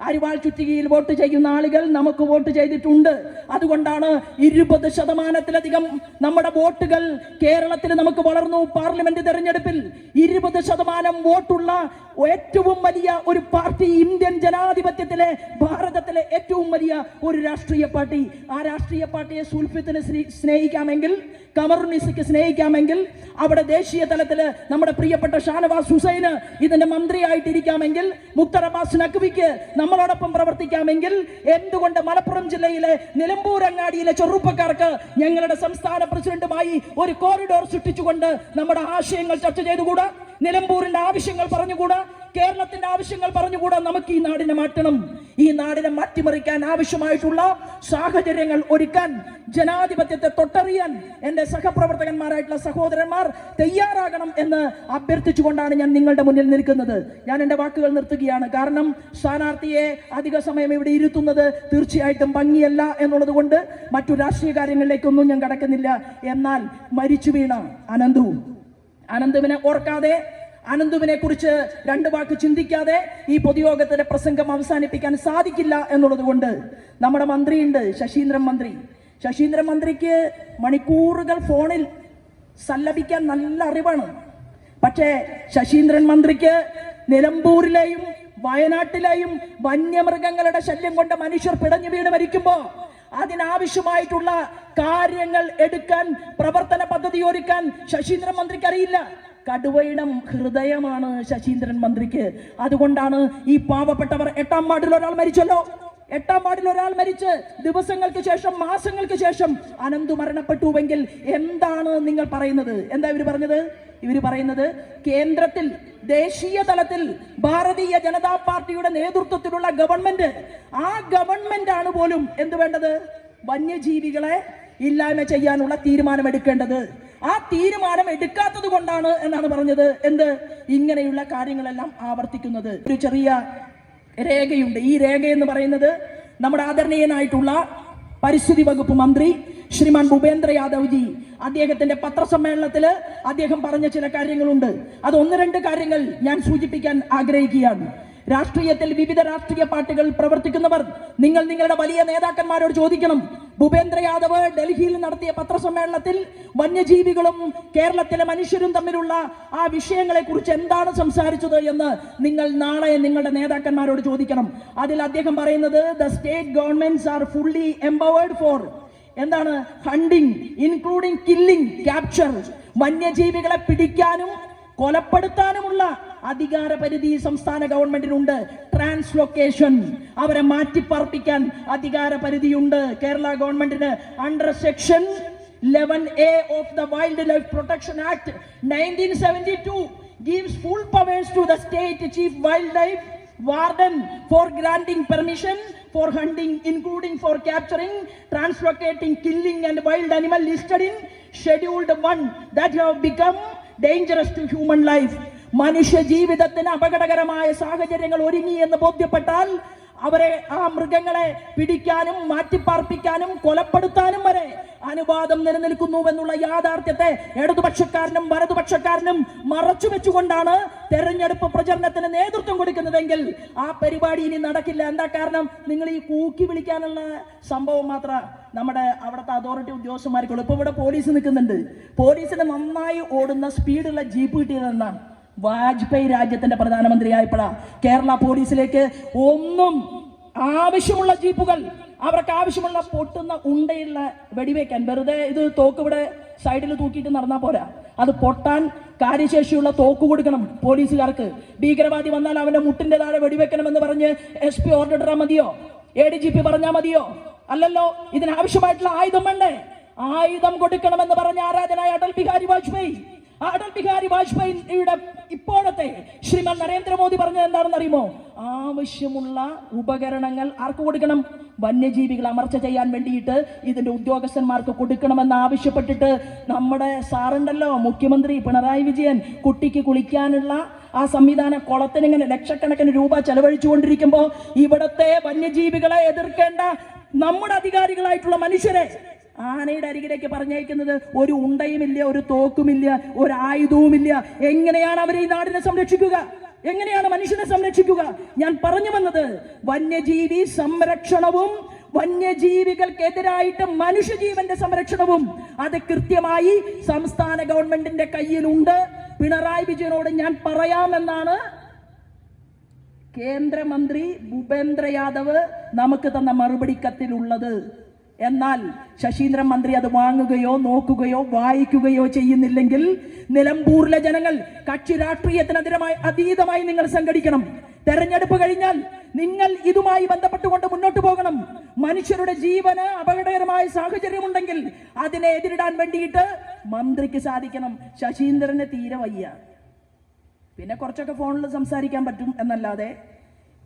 അരിവാൾ ചുറ്റികയിൽ വോട്ട് ചെയ്യുന്ന ആളുകൾ നമുക്ക് വോട്ട് ചെയ്തിട്ടുണ്ട്. അതുകൊണ്ടാണ് ഇരുപത് ശതമാനത്തിലധികം നമ്മുടെ വോട്ടുകൾ കേരളത്തിൽ നമുക്ക് വളർന്നു പാർലമെന്റ് തെരഞ്ഞെടുപ്പിൽ ഇരുപത് ശതമാനം വോട്ടുള്ള ഏറ്റവും വലിയ ഒരു പാർട്ടി ഇന്ത്യൻ ജനാധിപത്യത്തിലെ ഭാരതത്തിലെ ഏറ്റവും വലിയ ഒരു രാഷ്ട്രീയ പാർട്ടി. ആ രാഷ്ട്രീയ പാർട്ടിയെ സുൽഫിത്തിന് സ്നേ- സ്നേഹിക്കാമെങ്കിൽ കമറുനിസിക്ക് സ്നേഹിക്കാമെങ്കിൽ അവിടെ ദേശീയ തലത്തിൽ നമ്മുടെ പ്രിയപ്പെട്ട ഷാനവാസ് ഹുസൈന് ഇതിന്റെ മന്ത്രിയായിട്ടിരിക്കാമെങ്കിൽ മുക്തർ അബ്ബാസ് നഖ്വിക്ക് നമ്മളോടൊപ്പം പ്രവർത്തിക്കാമെങ്കിൽ എന്തുകൊണ്ട് മലപ്പുറം ജില്ലയിലെ നിലമ്പൂർ അങ്ങാടിയിലെ ചെറുപ്പക്കാർക്ക് ഞങ്ങളുടെ സംസ്ഥാന പ്രസിഡന്റുമായി ഒരു കോറിഡോർ സൃഷ്ടിച്ചുകൊണ്ട് നമ്മുടെ ആശയങ്ങൾ ചർച്ച ചെയ്തുകൂടാ? നിലമ്പൂരിന്റെ ആവശ്യങ്ങൾ പറഞ്ഞുകൂടാ? കേരളത്തിന്റെ ആവശ്യങ്ങൾ പറഞ്ഞുകൂടാ നമുക്ക് ഈ നാടിനെ മാറ്റണം. ഈ നാടിനെ മാറ്റിമറിക്കാൻ ആവശ്യമായിട്ടുള്ള സാഹചര്യങ്ങൾ ഒരുക്കാൻ ജനാധിപത്യത്തെ തൊട്ടറിയാൻ എന്റെ സഹപ്രവർത്തകന്മാരായിട്ടുള്ള സഹോദരന്മാർ തയ്യാറാകണം എന്ന് അഭ്യർത്ഥിച്ചുകൊണ്ടാണ് ഞാൻ നിങ്ങളുടെ മുന്നിൽ നിൽക്കുന്നത്. ഞാൻ എന്റെ വാക്കുകൾ നിർത്തുകയാണ്. കാരണം സ്ഥാനാർത്ഥിയെ അധിക സമയം ഇവിടെ ഇരുത്തുന്നത് തീർച്ചയായിട്ടും ഭംഗിയല്ല എന്നുള്ളത് കൊണ്ട് മറ്റു രാഷ്ട്രീയ കാര്യങ്ങളിലേക്കൊന്നും ഞാൻ കടക്കുന്നില്ല. എന്നാൽ മരിച്ചു വീണ അനന്തവും അനന്തുവിനെ ഓർക്കാതെ അനന്തുവിനെ കുറിച്ച് രണ്ട് വാക്ക് ചിന്തിക്കാതെ ഈ പൊതുയോഗത്തിന്റെ പ്രസംഗം അവസാനിപ്പിക്കാൻ സാധിക്കില്ല എന്നുള്ളത് കൊണ്ട് നമ്മുടെ മന്ത്രിയുണ്ട് ശശീന്ദ്രൻ മന്ത്രി. ശശീന്ദ്രൻ മന്ത്രിക്ക് മണിക്കൂറുകൾ ഫോണിൽ സല്ലപിക്കാൻ നല്ല അറിവാണ്. പക്ഷേ ശശീന്ദ്രൻ മന്ത്രിക്ക് നിലമ്പൂരിലെയും വയനാട്ടിലെയും വന്യമൃഗങ്ങളുടെ ശല്യം കൊണ്ട് മനുഷ്യർ പിടഞ്ഞു വീണ് മരിക്കുമ്പോ അതിനാവശ്യമായിട്ടുള്ള കാര്യങ്ങൾ എടുക്കാൻ പ്രവർത്തന പദ്ധതി ഒരുക്കാൻ ശശീന്ദ്രൻ മന്ത്രിക്ക് അറിയില്ല. കടുവയിടം ഹൃദയമാണ് ശശീന്ദ്രൻ മന്ത്രിക്ക്. അതുകൊണ്ടാണ് ഈ പാവപ്പെട്ടവർ എട്ടാം വാർഡിൽ ഒരാൾ മരിച്ചല്ലോ. എട്ടാം വാർഡിൽ ഒരാൾ മരിച്ച് ദിവസങ്ങൾക്ക് ശേഷം മാസങ്ങൾക്ക് ശേഷം അനന്തു മരണപ്പെട്ടുവെങ്കിൽ എന്താണ് നിങ്ങൾ പറയുന്നത്? എന്താ ഇവർ പറഞ്ഞത്? ഇവർ പറയുന്നത് കേന്ദ്രത്തിൽ ദേശീയ തലത്തിൽ ഭാരതീയ ജനതാ പാർട്ടിയുടെ നേതൃത്വത്തിലുള്ള ഗവൺമെന്റ് ആ ഗവൺമെന്റ് ആണ് പോലും എന്ത് വേണ്ടത്? വന്യജീവികളെ ഇല്ലായ്മ ചെയ്യാനുള്ള തീരുമാനം എടുക്കേണ്ടത് ആ തീരുമാനം എടുക്കാത്തത് കൊണ്ടാണ് എന്നാണ് പറഞ്ഞത്. എന്ത്? ഇങ്ങനെയുള്ള കാര്യങ്ങളെല്ലാം ആവർത്തിക്കുന്നത്. ഒരു ചെറിയ രേഖയുണ്ട്. ഈ രേഖ എന്ന് പറയുന്നത് നമ്മുടെ ആദരണീയനായിട്ടുള്ള പരിസ്ഥിതി വകുപ്പ് മന്ത്രി ശ്രീമാൻ ഭൂപേന്ദ്ര യാദവ് ജി അദ്ദേഹത്തിന്റെ പത്രസമ്മേളനത്തിൽ അദ്ദേഹം പറഞ്ഞ ചില കാര്യങ്ങളുണ്ട്. അത് ഒന്ന് രണ്ട് കാര്യങ്ങൾ ഞാൻ സൂചിപ്പിക്കാൻ ആഗ്രഹിക്കുകയാണ്. രാഷ്ട്രീയത്തിൽ വിവിധ രാഷ്ട്രീയ പാർട്ടികൾ പ്രവർത്തിക്കുന്നവർ നിങ്ങൾ നിങ്ങളുടെ വലിയ നേതാക്കന്മാരോട് ചോദിക്കണം. ഭൂപേന്ദ്ര യാദവ് ഡൽഹിയിൽ നടത്തിയ പത്രസമ്മേളനത്തിൽ വന്യജീവികളും കേരളത്തിലെ മനുഷ്യരും തമ്മിലുള്ള ആ വിഷയങ്ങളെ കുറിച്ച് എന്താണ് സംസാരിച്ചത് എന്ന് നിങ്ങൾ നാളെ നിങ്ങളുടെ നേതാക്കന്മാരോട് ചോദിക്കണം. അതിൽ അദ്ദേഹം പറയുന്നത് the state governments are fully empowered for എന്താണ്? ഹണ്ടിങ് ഇൻക്ലൂഡിംഗ് കില്ലിംഗ് ക്യാപ്ചർ വന്യജീവികളെ പിടിക്കാനും കൊലപ്പെടുത്താനുമുള്ള അധികാര പരിധി സംസ്ഥാന ഗവൺമെന്റിനുണ്ട്. ട്രാൻസ്ലൊക്കേഷൻ അവരെ മാറ്റിപ്പാർപ്പിക്കാൻ അധികാര പരിധിയുണ്ട്. കേരള ഗവൺമെന്റിന് under section eleven A of the wildlife protection act nineteen seventy two gives full powers to the state chief wildlife warden for granting permission for hunting including for capturing translocating killing and wild animal listed in scheduled one that have become dangerous to human life മനുഷ്യ ജീവിതത്തിന് അപകടകരമായ സാഹചര്യങ്ങൾ ഒരുങ്ങി എന്ന് ബോധ്യപ്പെട്ടാൽ അവരെ ആ മൃഗങ്ങളെ പിടിക്കാനും മാറ്റിപ്പാർപ്പിക്കാനും കൊലപ്പെടുത്താനും വരെ അനുവാദം നിലനിൽക്കുന്നു എന്നുള്ള യാഥാർത്ഥ്യത്തെ ഇടതുപക്ഷക്കാരനും വലതുപക്ഷക്കാരനും മറച്ചു വെച്ചുകൊണ്ടാണ് തെരഞ്ഞെടുപ്പ് പ്രചരണത്തിന് നേതൃത്വം കൊടുക്കുന്നതെങ്കിൽ ആ പരിപാടി ഇനി നടക്കില്ല. എന്താ കാരണം? നിങ്ങൾ ഈ കൂക്കി വിളിക്കാനുള്ള സംഭവം മാത്രം നമ്മുടെ അവിടുത്തെ അതോറിറ്റി ഉദ്യോഗസ്ഥന്മാർക്കുള്ളൂ. ഇപ്പൊ ഇവിടെ പോലീസ് നിൽക്കുന്നുണ്ട്. പോലീസിന് നന്നായി ഓടുന്ന സ്പീഡുള്ള ജീപ്പ് കിട്ടിയത് എന്നാണ് വാജ്പേയി രാജ്യത്തിന്റെ പ്രധാനമന്ത്രിയായപ്പോഴാ കേരള പോലീസിലേക്ക് ഒന്നും ആവശ്യമുള്ള ജീപ്പുകൾ അവർക്ക് ആവശ്യമുള്ള പൊട്ടുന്ന ഉണ്ടയുള്ള വെടിവെക്കാൻ. വെറുതെ ഇത് തോക്ക് ഇവിടെ സൈഡിൽ തൂക്കിയിട്ട് നടന്നാൽ പോരാ. അത് പൊട്ടാൻ കാര്യശേഷിയുള്ള തോക്ക് കൊടുക്കണം പോലീസുകാർക്ക്. ഭീകരവാദി വന്നാൽ അവന്റെ മുട്ടിന്റെ താഴെ വെടിവെക്കണമെന്ന് പറഞ്ഞ് എസ് പി ഓർഡർ ഇടാൻ മതിയോ? എ ഡി ജി പി പറഞ്ഞാൽ മതിയോ? അല്ലല്ലോ ഇതിനാവശ്യമായിട്ടുള്ള ആയുധം വേണ്ടേ? ആയുധം കൊടുക്കണമെന്ന് പറഞ്ഞ ആരാധനായ അടൽ ബിഹാരി വാജ്പേയി. അടൽ ബിഹാരി വാജ്പേയിയുടെ ഇപ്പോഴത്തെ ശ്രീമാൻ നരേന്ദ്രമോദി പറഞ്ഞത് എന്താണെന്ന് അറിയുമോ? ആവശ്യമുള്ള ഉപകരണങ്ങൾ ആർക്ക് കൊടുക്കണം? വന്യജീവികൾ അമർച്ച ചെയ്യാൻ വേണ്ടിയിട്ട് ഇതിന്റെ ഉദ്യോഗസ്ഥന്മാർക്ക് കൊടുക്കണമെന്ന് ആവശ്യപ്പെട്ടിട്ട് നമ്മുടെ സാറുണ്ടല്ലോ മുഖ്യമന്ത്രി പിണറായി വിജയൻ കുട്ടിക്ക് കുളിക്കാനുള്ള ആ സംവിധാന കുളത്തിനിങ്ങനെ ലക്ഷക്കണക്കിന് രൂപ ചെലവഴിച്ചുകൊണ്ടിരിക്കുമ്പോൾ ഇവിടത്തെ വന്യജീവികളെ എതിർക്കേണ്ട നമ്മുടെ അധികാരികളായിട്ടുള്ള മനുഷ്യരെ ആനയുടെ അരികിലേക്ക് പറഞ്ഞയക്കുന്നത് ഒരു ഉണ്ടയുമില്ല ഒരു തോക്കുമില്ല ഒരു ആയുധവുമില്ല. എങ്ങനെയാണ് അവരെ ഈ നാടിനെ സംരക്ഷിക്കുക? എങ്ങനെയാണ് മനുഷ്യനെ സംരക്ഷിക്കുക? ഞാൻ പറഞ്ഞു വന്നത് വന്യജീവി സംരക്ഷണവും വന്യജീവികൾക്കെതിരായിട്ട് മനുഷ്യജീവന്റെ സംരക്ഷണവും. അത് കൃത്യമായി സംസ്ഥാന ഗവൺമെന്റിന്റെ കയ്യിലുണ്ട്. പിണറായി വിജയനോട് ഞാൻ പറയാമെന്നാണ് കേന്ദ്രമന്ത്രി ഭൂപേന്ദ്ര യാദവ് നമുക്ക് തന്ന മറുപടി കത്തിലുള്ളത് എന്നാൽ ശശീന്ദ്രൻ മന്ത്രി അത് വാങ്ങുകയോ നോക്കുകയോ വായിക്കുകയോ ചെയ്യുന്നില്ലെങ്കിൽ നിലമ്പൂരിലെ ജനങ്ങൾ കക്ഷി രാഷ്ട്രീയത്തിനെതിരമായി അതീതമായി നിങ്ങൾ സംഘടിക്കണം. തെരഞ്ഞെടുപ്പ് കഴിഞ്ഞാൽ നിങ്ങൾ ഇതുമായി ബന്ധപ്പെട്ടുകൊണ്ട് മുന്നോട്ട് പോകണം. മനുഷ്യരുടെ ജീവന് അപകടകരമായ സാഹചര്യമുണ്ടെങ്കിൽ അതിനെ എതിരിടാൻ വേണ്ടിയിട്ട് മന്ത്രിക്ക് സാധിക്കണം. ശശീന്ദ്രന് തീരെ വയ്യ. പിന്നെ കുറച്ചൊക്കെ ഫോണിൽ സംസാരിക്കാൻ പറ്റും എന്നല്ലാതെ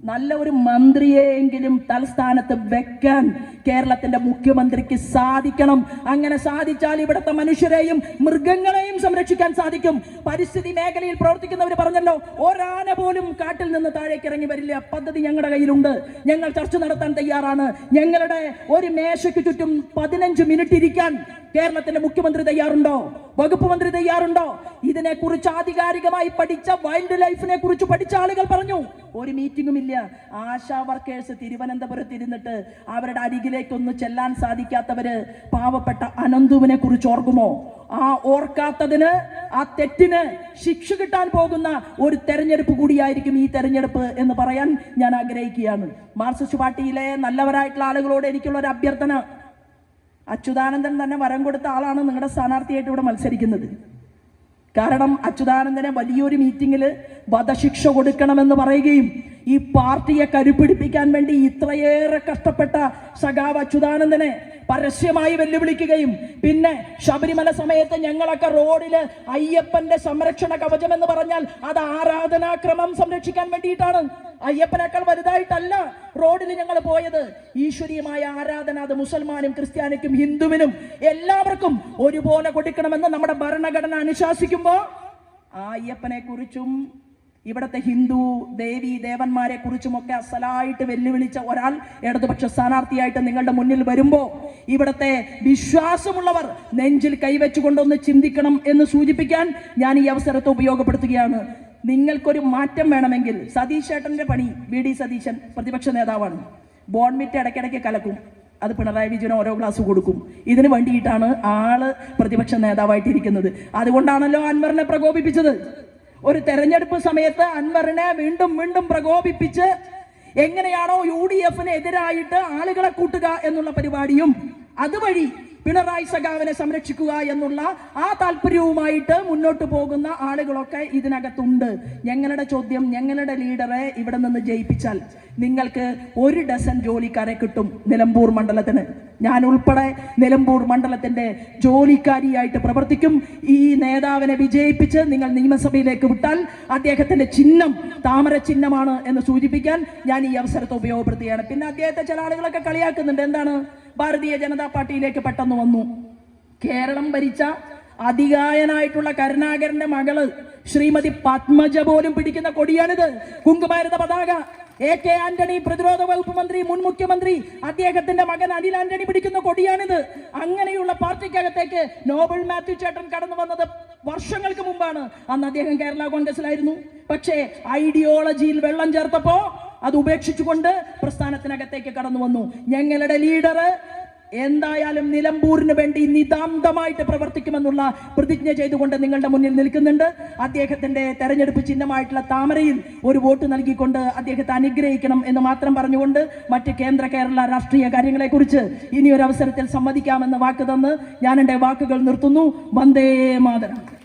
നല്ല ഒരു മന്ത്രിയെയെങ്കിലും തലസ്ഥാനത്ത് വെക്കാൻ കേരളത്തിന്റെ മുഖ്യമന്ത്രിക്ക് സാധിക്കണം. അങ്ങനെ സാധിച്ചാൽ ഇവിടുത്തെ മനുഷ്യരെയും മൃഗങ്ങളെയും സംരക്ഷിക്കാൻ സാധിക്കും. പരിസ്ഥിതി മേഖലയിൽ പ്രവർത്തിക്കുന്നവർ പറഞ്ഞല്ലോ ഒരാന പോലും കാട്ടിൽ നിന്ന് താഴേക്ക് ഇറങ്ങി വരില്ല. പദ്ധതി ഞങ്ങളുടെ കയ്യിലുണ്ട്. ഞങ്ങൾ ചർച്ച നടത്താൻ തയ്യാറാണ്. ഞങ്ങളുടെ ഒരു മേശയ്ക്ക് ചുറ്റും പതിനഞ്ച് മിനിറ്റ് ഇരിക്കാൻ കേരളത്തിന്റെ മുഖ്യമന്ത്രി തയ്യാറുണ്ടോ? വകുപ്പ് മന്ത്രി തയ്യാറുണ്ടോ? ഇതിനെ കുറിച്ച് ആധികാരികമായി പഠിച്ച വൈൽഡ് ലൈഫിനെ കുറിച്ച് പഠിച്ച ആളുകൾ പറഞ്ഞു. ഒരു മീറ്റിംഗും ഇല്ല. ആശാ വർക്കേഴ്സ് തിരുവനന്തപുരത്ത് ഇരുന്നിട്ട് അവരുടെ അരികിലേക്കൊന്ന് ചെല്ലാൻ സാധിക്കാത്തവര് പാവപ്പെട്ട അനന്തുവിനെ കുറിച്ച് ഓർക്കുമോ? ആ ഓർക്കാത്തതിന് ആ തെറ്റിന് ശിക്ഷ കിട്ടാൻ പോകുന്ന ഒരു തെരഞ്ഞെടുപ്പ് കൂടിയായിരിക്കും ഈ തെരഞ്ഞെടുപ്പ് എന്ന് പറയാൻ ഞാൻ ആഗ്രഹിക്കുകയാണ്. മാർക്സിസ്റ്റ് പാർട്ടിയിലെ നല്ലവരായിട്ടുള്ള ആളുകളോട് എനിക്കുള്ള ഒരു അഭ്യർത്ഥന. അച്യുതാനന്ദൻ തന്നെ വരം കൊടുത്ത ആളാണ് നിങ്ങളുടെ സ്ഥാനാർത്ഥിയായിട്ട് ഇവിടെ മത്സരിക്കുന്നത്. കാരണം അച്യുതാനന്ദനെ വലിയൊരു മീറ്റിങ്ങിൽ വധശിക്ഷ കൊടുക്കണമെന്ന് പറയുകയും ഈ പാർട്ടിയെ കരുപിടിപ്പിക്കാൻ വേണ്ടി ഇത്രയേറെ കഷ്ടപ്പെട്ട സഖാവ് അച്യുതാനന്ദനെ പരസ്യമായി വെല്ലുവിളിക്കുകയും പിന്നെ ശബരിമല സമയത്ത് ഞങ്ങളൊക്കെ റോഡിൽ അയ്യപ്പന്റെ സംരക്ഷണ കവചം എന്ന് പറഞ്ഞാൽ അത് ആരാധനാക്രമം സംരക്ഷിക്കാൻ വേണ്ടിയിട്ടാണ്. അയ്യപ്പനേക്കാൾ വലുതായിട്ടല്ല റോഡിൽ ഞങ്ങൾ പോയത്. ഈശ്വരീയമായ ആരാധന അത് മുസൽമാനും ക്രിസ്ത്യാനിക്കും ഹിന്ദുവിനും എല്ലാവർക്കും ഒരുപോലെ കൊടുക്കണമെന്ന് നമ്മുടെ ഭരണഘടന അനുശാസിക്കുമ്പോൾ ആ അയ്യപ്പനെ കുറിച്ചും ഇവിടുത്തെ ഹിന്ദു ദേവി ദേവന്മാരെ കുറിച്ചുമൊക്കെ അസലായിട്ട് വെല്ലുവിളിച്ച ഒരാൾ ഇടതുപക്ഷ സ്ഥാനാർത്ഥിയായിട്ട് നിങ്ങളുടെ മുന്നിൽ വരുമ്പോൾ ഇവിടുത്തെ വിശ്വാസമുള്ളവർ നെഞ്ചിൽ കൈവച്ചുകൊണ്ടൊന്ന് ചിന്തിക്കണം എന്ന് സൂചിപ്പിക്കാൻ ഞാൻ ഈ അവസരത്തെ ഉപയോഗപ്പെടുത്തുകയാണ്. നിങ്ങൾക്കൊരു മാറ്റം വേണമെങ്കിൽ സതീശേട്ടന്റെ പണി വി ഡി സതീശൻ പ്രതിപക്ഷ നേതാവാണ്. ബോൺമിറ്റ് ഇടയ്ക്കിടയ്ക്ക് കലക്കും. അത് പിണറായി വിജയൻ ഓരോ ക്ലാസ് കൊടുക്കും. ഇതിനു വേണ്ടിയിട്ടാണ് ആൾ പ്രതിപക്ഷ നേതാവായിട്ടിരിക്കുന്നത്. അതുകൊണ്ടാണല്ലോ അൻവറിനെ പ്രകോപിപ്പിച്ചത്. ഒരു തെരഞ്ഞെടുപ്പ് സമയത്ത് അൻവറിനെ വീണ്ടും വീണ്ടും പ്രകോപിപ്പിച്ച് എങ്ങനെയാണോ യു ഡി എഫിന് എതിരായിട്ട് ആളുകളെ കൂട്ടുക എന്നുള്ള പരിപാടിയും അതുവഴി പിണറായി സഖാവിനെ സംരക്ഷിക്കുക എന്നുള്ള ആ താല്പര്യവുമായിട്ട് മുന്നോട്ട് പോകുന്ന ആളുകളൊക്കെ ഇതിനകത്തുണ്ട്. ഞങ്ങളുടെ ചോദ്യം ഞങ്ങളുടെ ലീഡറെ ഇവിടെ നിന്ന് ജയിപ്പിച്ചാൽ നിങ്ങൾക്ക് ഒരു ഡസൻ ജോലിക്കാരെ കിട്ടും നിലമ്പൂർ മണ്ഡലത്തിന്. ഞാൻ ഉൾപ്പെടെ നിലമ്പൂർ മണ്ഡലത്തിന്റെ ജോലിക്കാരിയായിട്ട് പ്രവർത്തിക്കും. ഈ നേതാവിനെ വിജയിപ്പിച്ച് നിങ്ങൾ നിയമസഭയിലേക്ക് വിട്ടാൽ അദ്ദേഹത്തിന്റെ ചിഹ്നം താമര ചിഹ്നമാണ് എന്ന് സൂചിപ്പിക്കാൻ ഞാൻ ഈ അവസരത്തെ ഉപയോഗപ്പെടുത്തുകയാണ്. പിന്നെ അദ്ദേഹത്തെ ചില ആളുകളൊക്കെ കളിയാക്കുന്നുണ്ട്. എന്താണ്? ഭാരതീയ ജനതാ പാർട്ടിയിലേക്ക് പെട്ടെന്ന് വന്നു. കേരളം ഭരിച്ച അതികായനായിട്ടുള്ള കരുണാകരന്റെ മകൾ ശ്രീമതി പത്മജ പോലും പിടിക്കുന്ന കൊടിയാണിത്. കുങ്കുമാരുത പതാക. എ കെ ആന്റണി പ്രതിരോധ വകുപ്പ് മന്ത്രി മുൻ മുഖ്യമന്ത്രി അദ്ദേഹത്തിന്റെ മകൻ അനിൽ ആന്റണി പിടിക്കുന്ന കൊടിയാണിത്. അങ്ങനെയുള്ള പാർട്ടിക്കകത്തേക്ക് നോബൽ മാത്യു ചേട്ടൻ കടന്നു വന്നത് വർഷങ്ങൾക്ക് മുമ്പാണ്. അന്ന് അദ്ദേഹം കേരള കോൺഗ്രസിലായിരുന്നു. പക്ഷേ ഐഡിയോളജിയിൽ വെള്ളം ചേർത്തപ്പോ അത് ഉപേക്ഷിച്ചുകൊണ്ട് പ്രസ്ഥാനത്തിനകത്തേക്ക് കടന്നു വന്നു. ഞങ്ങളുടെ ലീഡർ എന്തായാലും നിലമ്പൂരിന് വേണ്ടി നിതാന്തമായിട്ട് പ്രവർത്തിക്കുമെന്നുള്ള പ്രതിജ്ഞ ചെയ്തുകൊണ്ട് നിങ്ങളുടെ മുന്നിൽ നിൽക്കുന്നുണ്ട്. അദ്ദേഹത്തിന്റെ തെരഞ്ഞെടുപ്പ് ചിഹ്നമായിട്ടുള്ള താമരയിൽ ഒരു വോട്ട് നൽകിക്കൊണ്ട് അദ്ദേഹത്തെ അനുഗ്രഹിക്കണം എന്ന് മാത്രം പറഞ്ഞുകൊണ്ട് മറ്റ് കേന്ദ്ര കേരള രാഷ്ട്രീയ കാര്യങ്ങളെ കുറിച്ച് ഇനി ഒരു അവസരത്തിൽ സമ്മതിക്കാമെന്ന് വാക്ക് തന്ന് ഞാൻ എന്റെ വാക്കുകൾ നിർത്തുന്നു. വന്ദേ മാതരം.